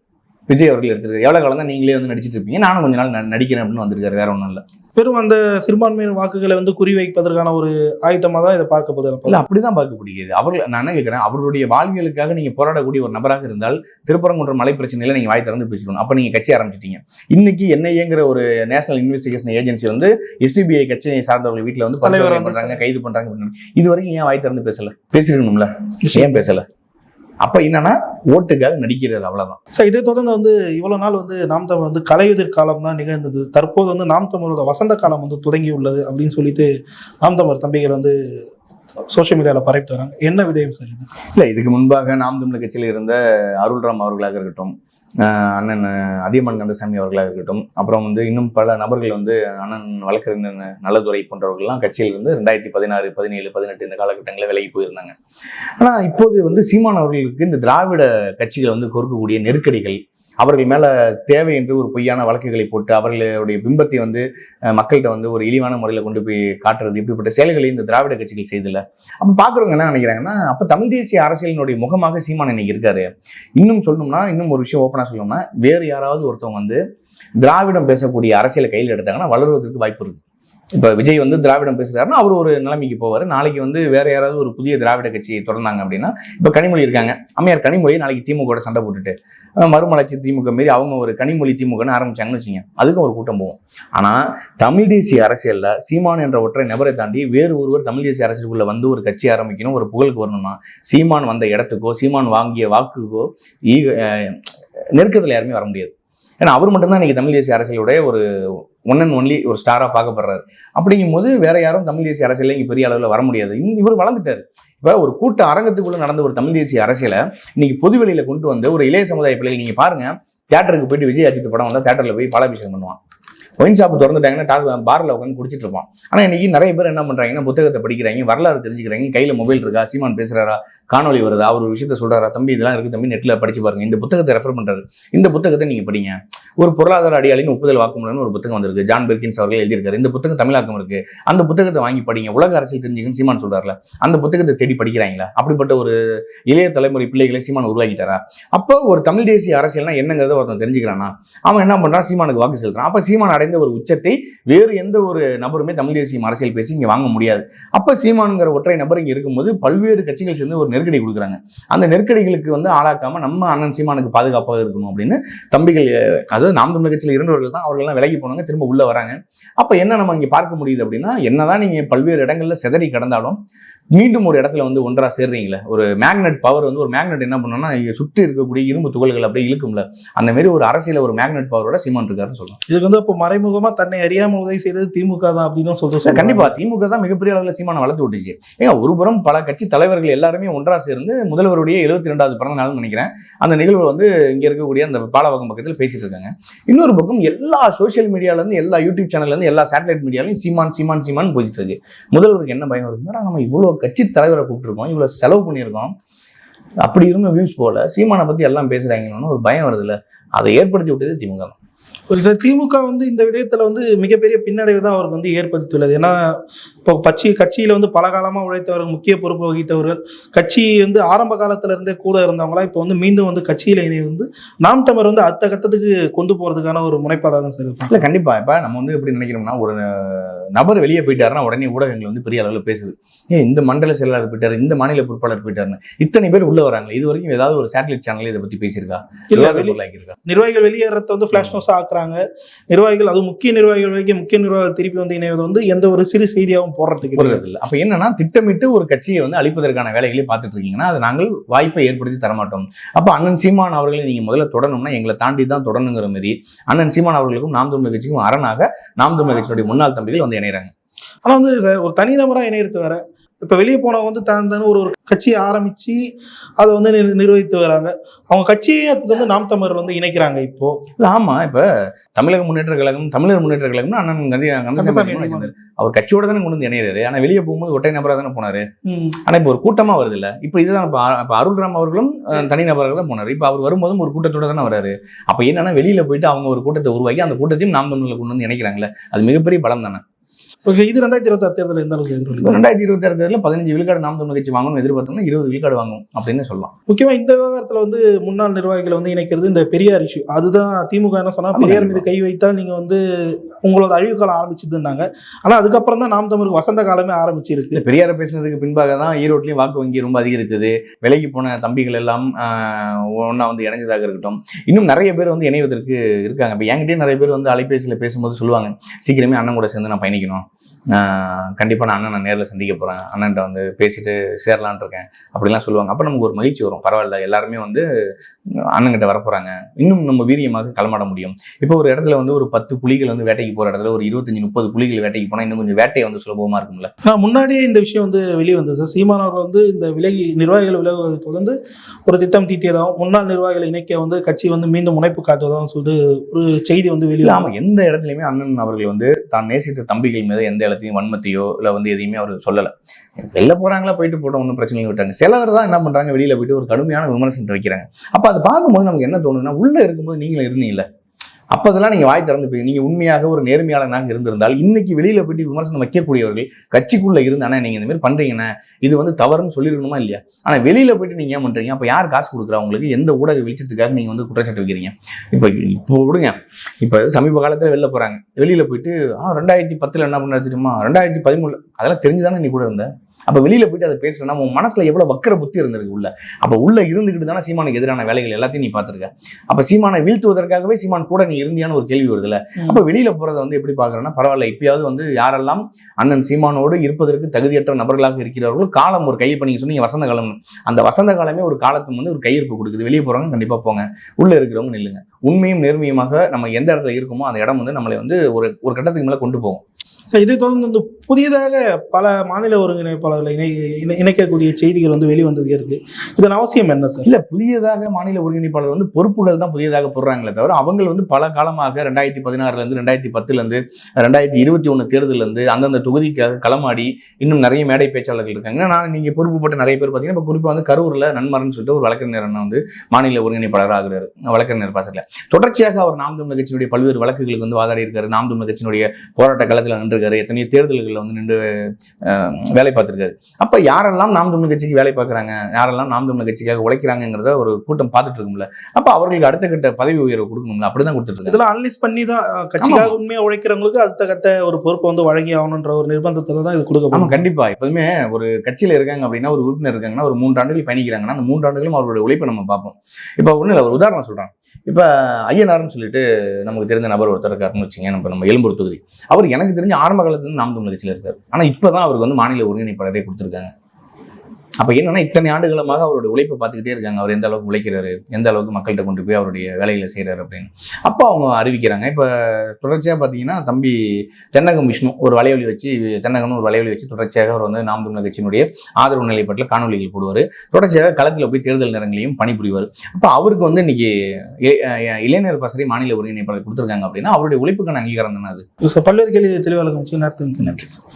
விஜய் அவர்கள் எடுத்திருக்காரு. எவ்வளவு காலம் தான் நீங்களே வந்து நடிச்சிட்டு இருப்பீங்க. நானும் கொஞ்ச நாள் நடிக்கிறேன் அப்படின்னு வந்திருக்காரு. வேற ஒன்றும் இல்லை. பெரும் அந்த சிறுபான்மையினர் வாக்குகளை வந்து குறிவைப்பதற்கான ஒரு ஆயுதமா தான் இதை பார்க்க போகுது இல்ல அப்படிதான் பார்க்க முடியுது அவர்கள் நான் என்ன கேட்கிறேன் அவர்களுடைய வாழ்வியலுக்காக நீங்க போராடக்கூடிய ஒரு நபராக இருந்தால் திருப்பரங்குன்றம் மலை பிரச்சனையில நீங்க வாய் திறந்து பேசிக்கணும். அப்ப நீங்க கட்சி ஆரம்பிச்சிட்டீங்க. இன்னைக்கு என்ஐஏங்கிற ஒரு நேஷனல் இன்வெஸ்டிகேஷன் ஏஜென்சி வந்து எஸ்டிபிஐ கட்சியை சார்ந்தவர்கள் வீட்டுல வந்து பரிசோதனை வந்து பண்றாங்க கைது பண்றாங்க. பண்ணாங்க. இது வரைக்கும் ஏன் வாய் திறந்து பேசல? பேசிருக்கணும்ல? ஏன் பேசல? அப்ப என்னன்னா ஓட்டுக்காக நடிக்கிறது அவ்வளவுதான். சார் இதை தொடர்ந்து வந்து இவ்வளவு நாள் வந்து நாம் தமிழ் வந்து கலையுதிர் காலம் தான் நிகழ்ந்தது. தற்போது வந்து நாம் தமிழோட வசந்த காலம் வந்து தொடங்கி உள்ளது அப்படின்னு சொல்லிட்டு நாம் தமிழர் தம்பிகள் வந்து சோஷியல் மீடியாவில் பரப்பிட்டு வராங்க. என்ன விதயம் சார் இது? இல்ல இதுக்கு முன்பாக நாம் தமிழர் கட்சியில் இருந்த அருள்ராம் அவர்களாக இருக்கட்டும் அண்ணன் அதியமன் அதியமான் கந்தசாமி அவர்களாக இருக்கட்டும். அப்புறம் வந்து இன்னும் பல நபர்கள் வந்து அண்ணன் வழக்கறிஞர் நல்லதுரை போன்றவர்கள்லாம் கட்சியில் இருந்து ரெண்டாயிரத்தி பதினாறு பதினேழு பதினெட்டு இந்த காலகட்டங்களில் விலகி போயிருந்தாங்க. ஆனால் இப்போது வந்து சீமான் அவர்களுக்கு இந்த திராவிட கட்சிகள் வந்து கொடுக்கக்கூடிய நெருக்கடிகள் அவர்கள் மேலே தேவை என்று ஒரு பொய்யான வழக்குகளை போட்டு அவர்களுடைய பிம்பத்தை வந்து மக்கள்கிட்ட வந்து ஒரு இழிவான முறையில் கொண்டு போய் காட்டுறது இப்படிப்பட்ட செயல்களை இந்த திராவிட கட்சிகள் செய்தில்ல அப்போ பார்க்குறவங்க என்ன நினைக்கிறாங்கன்னா அப்போ தமிழ் தேசிய அரசியலினுடைய முகமாக சீமான் இன்னைக்கு இருக்காரு. இன்னும் சொல்லணும்னா இன்னும் ஒரு விஷயம் ஓப்பனாக சொல்லணும்னா வேறு யாராவது ஒருத்தவங்க வந்து திராவிடம் பேசக்கூடிய அரசியலை கையில் எடுத்தாங்கன்னா வளருவதற்கு வாய்ப்பு இருக்குது இப்போ விஜய் வந்து திராவிடம் பேசுகிறாருன்னா அவர் ஒரு நிலைமைக்கு போவார். நாளைக்கு வந்து வேற யாராவது ஒரு புதிய திராவிட கட்சியை தொடர்ந்தாங்க அப்படின்னா இப்போ கனிமொழி இருக்காங்க. அம்மையார் கனிமொழி நாளைக்கு திமுக சண்டை போட்டுட்டு மறுமலர்ச்சி திமுக மாரி அவங்க ஒரு கனிமொழி திமுகன்னு ஆரம்பிச்சாங்கன்னு வச்சுங்க அதுக்கும் ஒரு கூட்டம் போகும் ஆனால் தமிழ் தேசிய அரசியலில் சீமான் என்ற ஒற்றை நபரை தாண்டி வேறு ஒருவர் தமிழ் தேசிய அரசியலுக்குள்ள வந்து ஒரு கட்சி ஆரம்பிக்கணும் ஒரு புகழுக்கு வரணும்னா சீமான் வந்த இடத்துக்கோ சீமான் வாங்கிய வாக்குக்கோ ஈக நெருக்கத்தில் யாருமே வர முடியாது. ஏன்னா அவர் மட்டும்தான் இன்றைக்கி தமிழ் தேசிய அரசியலுடைய ஒரு ஒன் அண்ட் ஒன்லி ஒரு ஸ்டாராக பார்க்கப்படுறாரு. அப்படிங்கும்போது வேற யாரும் தமிழ் தேசிய அரசியலில் இங்கே பெரிய அளவில் வர முடியாது. இவர் வளர்ந்துட்டார். இப்போ ஒரு கூட்ட அரங்கத்துக்குள்ளே நடந்த ஒரு தமிழ் தேசிய அரசியலை இன்னைக்கு பொதுவெளியில் கொண்டு வந்து ஒரு இளைய சமுதாய பிள்ளைகள் நீங்கள் பாருங்க தியேட்டருக்கு போயிட்டு விஜய் அஜித் படம் வந்தால் தேட்டரில் போய் பாலாபிஷேகம் பண்ணுவான். ஒயின் ஷாப் திறந்துட்டாங்கன்னா பாரில் உட்காந்து குடிச்சிட்டு இருப்பான். ஆனால் இன்னைக்கு நிறைய பேர் என்ன பண்ணுறாங்கன்னா புத்தகத்தை படிக்கிறாங்க வரலாறு தெரிஞ்சுக்கிறாங்க கையில் மொபைல் இருக்கா சீமான் பேசுகிறாரா காணொலி வருது. அவர் ஒரு விஷயத்த சொல்றாரா. தம்பி இதெல்லாம் இருக்குது தம்பி நெட்ல படிச்சு பாருங்க. இந்த புத்தகத்தை ரெஃபர் பண்ணுறாரு இந்த புத்தகத்தை நீங்க படிங்க. ஒரு பொருளாதார அடியாளின் ஒப்புதல் வாக்குமூலம்னு ஒரு புத்தகம் வந்திருக்கு. ஜான் பெர்கின்ஸ் அவர்கள் எழுதியிருக்காரு. இந்த புத்தகம் தமிழாக்கம் இருக்கு. அந்த புத்தகத்தை வாங்கி படிங்க. உலக அரசியல் தெரிஞ்சுக்கணும் சீமான் சொல்கிறார்ல அந்த புத்தகத்தை தேடி படிக்கிறாங்களா? அப்படிப்பட்ட ஒரு இளைய தலைமுறை பிள்ளைகளை சீமான் உருவாக்கிட்டாரா? அப்போ ஒரு தமிழ் தேசிய அரசியல்னா என்னங்கிறத ஒருத்தன் தெரிஞ்சுக்கிறானா? அவன் என்ன பண்றான்? சீமானுக்கு வாக்கு செலுத்துறான். அப்போ சீமான் அடைந்த ஒரு உச்சத்தை வேறு எந்த ஒரு நபருமே தமிழ் தேசியம் அரசியல் பேசி இங்க வாங்க முடியாது. அப்ப சீமானுங்கிற ஒற்றை நபர் இங்க இருக்கும்போது பல்வேறு கட்சிகள் சேர்ந்து ஒரு நெருக்கடி கொடுக்குறாங்க. அந்த நெருக்கடிகளுக்கு வந்து ஆளாக்காம நம்ம அண்ணன் சீமானுக்கு பாதுகாப்பாக இருக்கணும் அப்படின்னு தம்பிகள் அதாவது நாம் தமிழ் கட்சியில் இருந்தவர்கள் தான் அவர்கள்லாம் விலகி போனாங்க திரும்ப உள்ள வராங்க. அப்ப என்ன நம்ம இங்க பார்க்க முடியுது அப்படின்னா என்னதான் நீங்க பல்வேறு இடங்கள்ல சிதறி கிடந்தாலும் மீண்டும் ஒரு இடத்துல வந்து ஒன்றா சேர்றீங்களே? ஒரு மேக்னெட் பவர் வந்து ஒரு மேக்னெட் என்ன பண்ணோம்னா சுற்றி இருக்கக்கூடிய இரும்பு துகள்கள் அப்படியே இழுக்கும்ல. அந்த மாதிரி ஒரு அரசியல ஒரு மேக்னெட் பவரோட சீமான் இருக்காருன்னு சொல்லலாம் இதுக்கு வந்து இப்போ மறைமுகமா தன்னை அறியாம உதவி செய்தது திமுக தான் அப்படின்னு சொல்றாங்க. கண்டிப்பா திமுக தான் மிகப்பெரிய அளவில் சீமானை வளர்த்து விட்டுச்சு. ஏங்க ஒருபுறம் பல கட்சி தலைவர்கள் எல்லாருமே ஒன்றா சேர்ந்து முதல்வருடைய எழுபத்தி ரெண்டாவது பிறந்த நாள்னு நினைக்கிறேன். அந்த நிகழ்வு வந்து இங்க இருக்கக்கூடிய அந்த பாலவாக்கம் பக்கத்தில் பேசிட்டு இருக்காங்க. இன்னொரு பக்கம் எல்லா சோஷியல் மீடியால இருந்து எல்லா யூடியூப் சேனல்ல இருந்து எல்லா சேட்டலைட் மீடியாலையும் சீமான் சீமான் சீமான் போயிட்டு இருக்கு. முதல்வருக்கு என்ன பயம் என்னடா நம்ம இவ்வளவு கட்சி தலைவரை கூப்பிட்டுருக்கோம். இவ்வளவு செலவு பண்ணியிருக்கோம். அப்படி இருந்த வியூஸ் போல சீமானை பத்தி எல்லாம் பேசுறாங்கன்னு ஒரு பயம் வருதுல்ல. அதை ஏற்படுத்தி விட்டது திமுக. தான். ஓகே சார் திமுக வந்து இந்த விடயத்துல வந்து மிகப்பெரிய பின்னடைவு தான் அவருக்கு வந்து ஏற்படுத்தியுள்ளது. ஏன்னா இப்போ கட்சி கட்சியில வந்து பல காலமா உழைத்தவர்கள் முக்கிய பொறுப்பு வகித்தவர்கள் கட்சி வந்து ஆரம்ப காலத்துல இருந்தே கூட இருந்தவங்களா இப்போ வந்து மீண்டும் வந்து கட்சியில இணை வந்து நாம் தமிழர் வந்து அடுத்த கட்டத்துக்கு கொண்டு போறதுக்கான ஒரு முனைப்பாக தான் சார் இல்ல கண்டிப்பா. இப்ப நம்ம வந்து எப்படி நினைக்கிறோம்னா ஒரு நபர் வெளியே போயிட்டாருன்னா உடனே ஊடகங்கள் வந்து பெரிய அளவில் பேசுது. ஏன் இந்த மண்டல செயலாளர் போயிட்டாரு இந்த மாநில பொறுப்பாளர் போயிட்டாருன்னு. இத்தனை பேர் உள்ள வராங்க இது வரைக்கும் ஏதாவது ஒரு சேட்டலைட் சேனல் இதை பத்தி பேசியிருக்கா? நிர்வாகிகள் வெளியேறத வந்து ஃபிளாஷ் நியூஸா ஆக்குறாங்க. நிர்வாகிகள் அது முக்கிய நிர்வாகிகள் வரைக்கும் முக்கிய நிர்வாகிகள் திருப்பி வந்து இணைவது வந்து எந்த ஒரு சிறு செய்தியாகவும் போடுறதுக்கு இல்ல. அப்ப என்னன்னா திட்டமிட்டு ஒரு கட்சியை வந்து அழிப்பதற்கான வேலைகளை பார்த்துட்டு இருக்கீங்கன்னா அது நாங்கள் வாய்ப்பை ஏற்படுத்தி தரமாட்டோம். அப்ப அண்ணன் சீமான் அவர்களை நீங்க முதல்ல தொடரணும்னா எங்களை தாண்டி தான் தொடரணுங்கிற மாதிரி அண்ணன் சீமான் அவர்களுக்கும் நாம் தமிழர் கட்சிக்கும் அரணாக நாம் தமிழர் கட்சியினுடைய முன்னாள் தம்பிகள் வந்து இணைகிறாங்க ஆனா வந்து சார் ஒரு தனிநபரா இணையறது வேற. இப்ப வெளியே போனவங்க வந்து தான் தான் ஒரு ஒரு கட்சியை ஆரம்பிச்சு அதை வந்து நிர்- நிர்வகித்து வராங்க. அவங்க கட்சியே வந்து நாம் தமிழர் வந்து இணைக்கிறாங்க இப்போ. இல்ல ஆமா இப்ப தமிழக முன்னேற்ற கழகம் தமிழர் முன்னேற்ற கழகம்னு அண்ணன் கந்தி கந்தசாமி. அவர் கட்சியோட தானே கொண்டு வந்து இணையிறாரு. ஆனா வெளியே போகும்போது ஒற்றை நபரா தானே போனாரு. ஆனா இப்போ ஒரு கூட்டமா வருது இல்ல இப்போ இதுதான் இப்ப இப்ப அருள்ராம் அவர்களும் அஹ், தனி போனாரு. இப்ப அவர் வரும்போதும் ஒரு கூட்டத்தோட தானே வராரு. அப்ப என்னன்னா வெளியில போயிட்டு அவங்க ஒரு கூட்டத்தை உருவாக்கி அந்த கூட்டத்தையும் நாம் தமிழ்ல கொண்டு வந்து இணைக்கிறாங்களே அது மிகப்பெரிய பலம் தானே. இது ரெண்டாயிரத்தி இருபத்தி தேர்தல் எந்த அளவுக்கு எதிர்கொள்ளும் ரெண்டாயிரத்தி இருபத்தி ஆறு தேர்தலில் பதினஞ்சு விழுக்காடு நாம் தமிழ் கட்சி வாங்கணும்னு எதிர்பார்த்தோம்னா இருபது விழுக்காடு வாங்கும் அப்படின்னு சொல்லலாம். முக்கியமா இந்த விவகாரத்துல வந்து முன்னாள் நிர்வாகிகளை வந்து இணைக்கிறது இந்த பெரியார் இஷ்யூ அதுதான் திமுக என்ன சொன்னா ஆமா, பெரியார் மீது கை வைத்தால் நீங்க வந்து உங்களோட அழிவு காலம் ஆரம்பிச்சுதுன்னாங்க. ஆனா அதுக்கப்புறம் தான் நாம் தமிழுக்கு வசந்த காலமே ஆரம்பிச்சிருக்கு. பெரியார பேசினதுக்கு பின்பாக தான் ஈரோட்லயும் வாக்கு வங்கி ரொம்ப அதிகரித்தது. விலைக்கு போன தம்பிகள் எல்லாம் ஒன்றா வந்து இணைஞ்சதாக இருக்கட்டும். இன்னும் நிறைய பேர் வந்து இணைவதற்கு இருக்காங்க. இப்போ என்கிட்டயே நிறைய பேர் வந்து அலைபேசியில் பேசும்போது சொல்லுவாங்க சீக்கிரமே அண்ணன் கூட சேர்ந்து நான் பயணிக்கணும். ஆஹ் கண்டிப்பா நான் அண்ணன் நான் நேரில் சந்திக்க போறேன். அண்ணன்ட்ட வந்து பேசிட்டு சேரலான் இருக்கேன். அப்படிலாம் சொல்லுவாங்க. அப்போ நமக்கு ஒரு மகிழ்ச்சி வரும். பரவாயில்ல எல்லாருமே வந்து அண்ணன்கிட்ட வரப்போறாங்க. இன்னும் நம்ம வீரியமாக களமாட முடியும். இப்போ ஒரு இடத்துல வந்து ஒரு பத்து புலிகள் வந்து வேட்டைக்கு போற இடத்துல ஒரு இருபத்தஞ்சு முப்பது புலிகள் வேட்டைக்கு போனா இன்னும் கொஞ்சம் வேட்டை வந்து சுலபமா இருக்கும்ல? நான் முன்னாடியே இந்த விஷயம் வந்து வெளியே வந்தது. சார் சீமான் அவர்கள் வந்து இந்த விலகி நிர்வாகிகள் விலகுவதை தொடர்ந்து ஒரு திட்டம் தீட்டியதாகவும் முன்னாள் நிர்வாகிகளை இணைக்க வந்து கட்சி வந்து மீண்டும் முனைப்பு காட்டுவதாகவும் சொல்லிட்டு ஒரு செய்தி வந்து வெளியே எந்த இடத்துலயுமே அண்ணன் அவர்கள் வந்து தான் நேசித்த தம்பிகள் மீது எந்த இடத்தையும் வன்மத்தையோ இல்லை வந்து எதையுமே அவர் சொல்லலை. வெளில போகிறாங்களா போயிட்டு போட்ட ஒன்றும் பிரச்சனை இல்லை விட்டாங்க. சிலவர் தான் என்ன பண்ணுறாங்க வெளியில் போயிட்டு ஒரு கடுமையான விமர்சனம் வைக்கிறாங்க. அப்போ அதை பார்க்கும்போது நமக்கு என்ன தோணுதுன்னா உள்ளே இருக்கும்போது நீங்களும் இருந்தீங்களே அப்போ இதெல்லாம் நீங்கள் வாய் திறந்து போய் நீங்கள் உண்மையாக ஒரு நேர்மையாளனாக இருந்திருந்தால் இன்னைக்கு வெளியில் போயிட்டு விமர்சனம் வைக்கக்கூடியவர்கள் கட்சிக்குள்ளே இருந்து ஆனால் நீங்கள் இந்தமாரி பண்ணுறீங்கண்ணே இது வந்து தவறுன்னு சொல்லிருக்கணுமா இல்லையா? ஆனால் வெளியில் போயிட்டு நீங்கள் ஏன் பண்ணுறீங்க அப்போ யார் காசு கொடுக்குறா உங்களுக்கு? எந்த ஊடக வெளிச்சத்துக்காக நீங்கள் வந்து குற்றச்சாட்டு வைக்கிறீங்க? இப்போ இப்போ விடுங்க. இப்போ சமீப காலத்தில் வெளில போகிறாங்க வெளியில் போயிட்டு ஆ ரெண்டாயிரத்தி பத்தில் என்ன பண்ணாரு தெரியுமா? ரெண்டாயிரத்தி பதிமூணு அதெல்லாம் தெரிஞ்சுதானே நீ கூட இருந்தேன் அப்ப வெளியில போயிட்டு அதை பேசுறேன்னா உன் மனசுல எவ்வளவு வக்கர புத்தி இருந்திருக்கு உள்ள? அப்ப உள்ள இருந்துகிட்டு தானே சீமானுக்கு எதிரான வேலைகள் எல்லாத்தையும் நீ பாத்துருக்க அப்ப சீமானை வீழ்த்துவதற்காகவே சீமான் கூட நீ இருந்தியான ஒரு கேள்வி வருதுல்ல. அப்ப வெளியில போறதை வந்து எப்படி பாக்குறேன்னா பரவாயில்ல இப்பயாவது வந்து யாரெல்லாம் அண்ணன் சீமானோடு இருப்பதற்கு தகுதியற்ற நபர்களாக இருக்கிறவர்களோ காலம் ஒரு கையை பண்ணி சொன்னீங்க வசந்த காலம். அந்த வசந்த காலமே ஒரு காலத்துக்கு வந்து ஒரு கையிருப்பு கொடுக்குது. வெளியே போறவங்க கண்டிப்பா போங்க. உள்ள இருக்கிறவங்க நில்லுங்க. உண்மையும் நேர்மையுமாக நம்ம எந்த இடத்துல இருக்கோமோ அந்த இடம் வந்து நம்மளை வந்து ஒரு ஒரு கட்டத்துக்கு மேல கொண்டு போகும். சார் இதை தொடர்ந்து வந்து புதியதாக பல மாநில ஒருங்கிணைப்பாளர்களை இணை இணை- இணைக்கக்கூடிய செய்திகள் வந்து வெளிவந்தது இருக்கு. இதன் அவசியம் என்ன சார்? இல்லை புதியதாக மாநில ஒருங்கிணைப்பாளர் வந்து பொறுப்புகள் தான் புதியதாக போடுறாங்களே தவிர அவங்க வந்து பல காலமாக ரெண்டாயிரத்தி பதினாறுலேருந்து ரெண்டாயிரத்தி பத்துலேருந்து ரெண்டாயிரத்தி இருபத்தி ஒன்று தேர்தலேருந்து அந்தந்த தொகுதிக்காக களமாடி இன்னும் நிறைய மேடை பேச்சாளர்கள் இருக்காங்க. ஏன்னா நான் நீங்க பொறுப்புப்பட்ட நிறைய பேர் பார்த்தீங்கன்னா இப்போ குறிப்பாக வந்து கரூரில் நன்மரன் சொல்லிட்டு ஒரு வழக்கறிஞர் அண்ணன் வந்து மாநில ஒருங்கிணைப்பாளர் ஆகிறார். வழக்கறிஞர் பாசத்தில் தொடர்ச்சியாக அவர் நாம் தமிழ் கட்சியினுடைய பல்வேறு வழக்குகளுக்கு வந்து வாதாடி இருக்காரு நாம் தமிழ் கட்சியினுடைய போராட்ட களத்துல நின்றுருக்காரு எத்தனையோ தேர்தல்களில் வந்து நின்று வேலை பார்த்திருக்காரு. அப்ப யாரெல்லாம் நாம் தமிழர் கட்சிக்கு வேலை பார்க்கறாங்க? யாரெல்லாம் நாம் தமிழர் கட்சிக்காக உழைக்கிறாங்கிறத ஒரு கூட்டம் பார்த்துட்டு இருக்கும்ல. அப்ப அவர்களுக்கு அடுத்த கட்ட பதவி உயர்வு கொடுக்கணும்ல. அப்படிதான் கொடுத்துட்டு இருக்காங்க. இதெல்லாம் அனலிஸ் பண்ணி தான் கட்சிக்காக உண்மையா உழைக்கிறவங்களுக்கு அடுத்த கட்ட ஒரு பொறுப்பை வந்து வழங்கி ஆகணுன்ற ஒரு நிர்பந்தத்துல தான் இது கொடுக்க கண்டிப்பா. எப்போதுமே ஒரு கட்சியில இருக்காங்க அப்படின்னா ஒரு உறுப்பினர் இருக்காங்கன்னா ஒரு மூன்று ஆண்டுகள் பயணிக்கிறாங்கன்னா அந்த மூன்று ஆண்டுகளும் அவருடைய உழைப்பை நம்ம பார்ப்போம். இப்போ ஒன்றும் இல்லை ஒரு உதாரணம் சொல்றேன். இப்போ ஐயனார்னு சொல்லிட்டு நமக்கு தெரிந்த நபர் ஒருத்தர் இருக்காருன்னு வச்சுங்க நம்ம நம்ம எழும்பூர் தொகுதி. அவர் எனக்கு தெரிஞ்ச ஆரம்ப காலத்துலேருந்து நாம் தமிழ் ஆனால் இப்போ தான் அவருக்கு வந்து மாநில ஒருங்கிணைப்பாளரே கொடுத்துருக்காங்க. அப்போ என்னன்னா இத்தனை ஆண்டுகளமாக அவருடைய உழைப்பை பார்த்துக்கிட்டே இருக்காங்க. அவர் எந்த அளவுக்கு உழைக்கிறாரு? எந்த அளவுக்கு மக்கள்கிட்ட கொண்டு போய் அவருடைய வேலைகளை செய்கிறாரு அப்படின்னு. அப்போ அவங்க அறிவிக்கிறாங்க. இப்போ தொடர்ச்சியாக பார்த்தீங்கன்னா தம்பி தென்னகம் விஷ்ணு ஒரு வலைவலி வச்சு தென்னகம்னு ஒரு வலைவலி வச்சு தொடர்ச்சியாக அவர் வந்து நாம் தமிழர் கட்சியினுடைய ஆதரவு நிலைப்பாட்டில் காணொலிகள் போடுவார். தொடர்ச்சியாக களத்தில் போய் தேர்தல் நேரங்களையும் பணிபுரிவார். அப்போ அவருக்கு வந்து இன்னைக்கு இளைஞர் பசரி மாநில ஒருங்கிணைப்பாளர் கொடுத்துருக்காங்க அப்படின்னா அவருடைய உழைப்புக்கான அங்கீகாரம் தானே அது? சார் பல்வேறு கேள்வி தெளிவாளர் நன்றி சார்.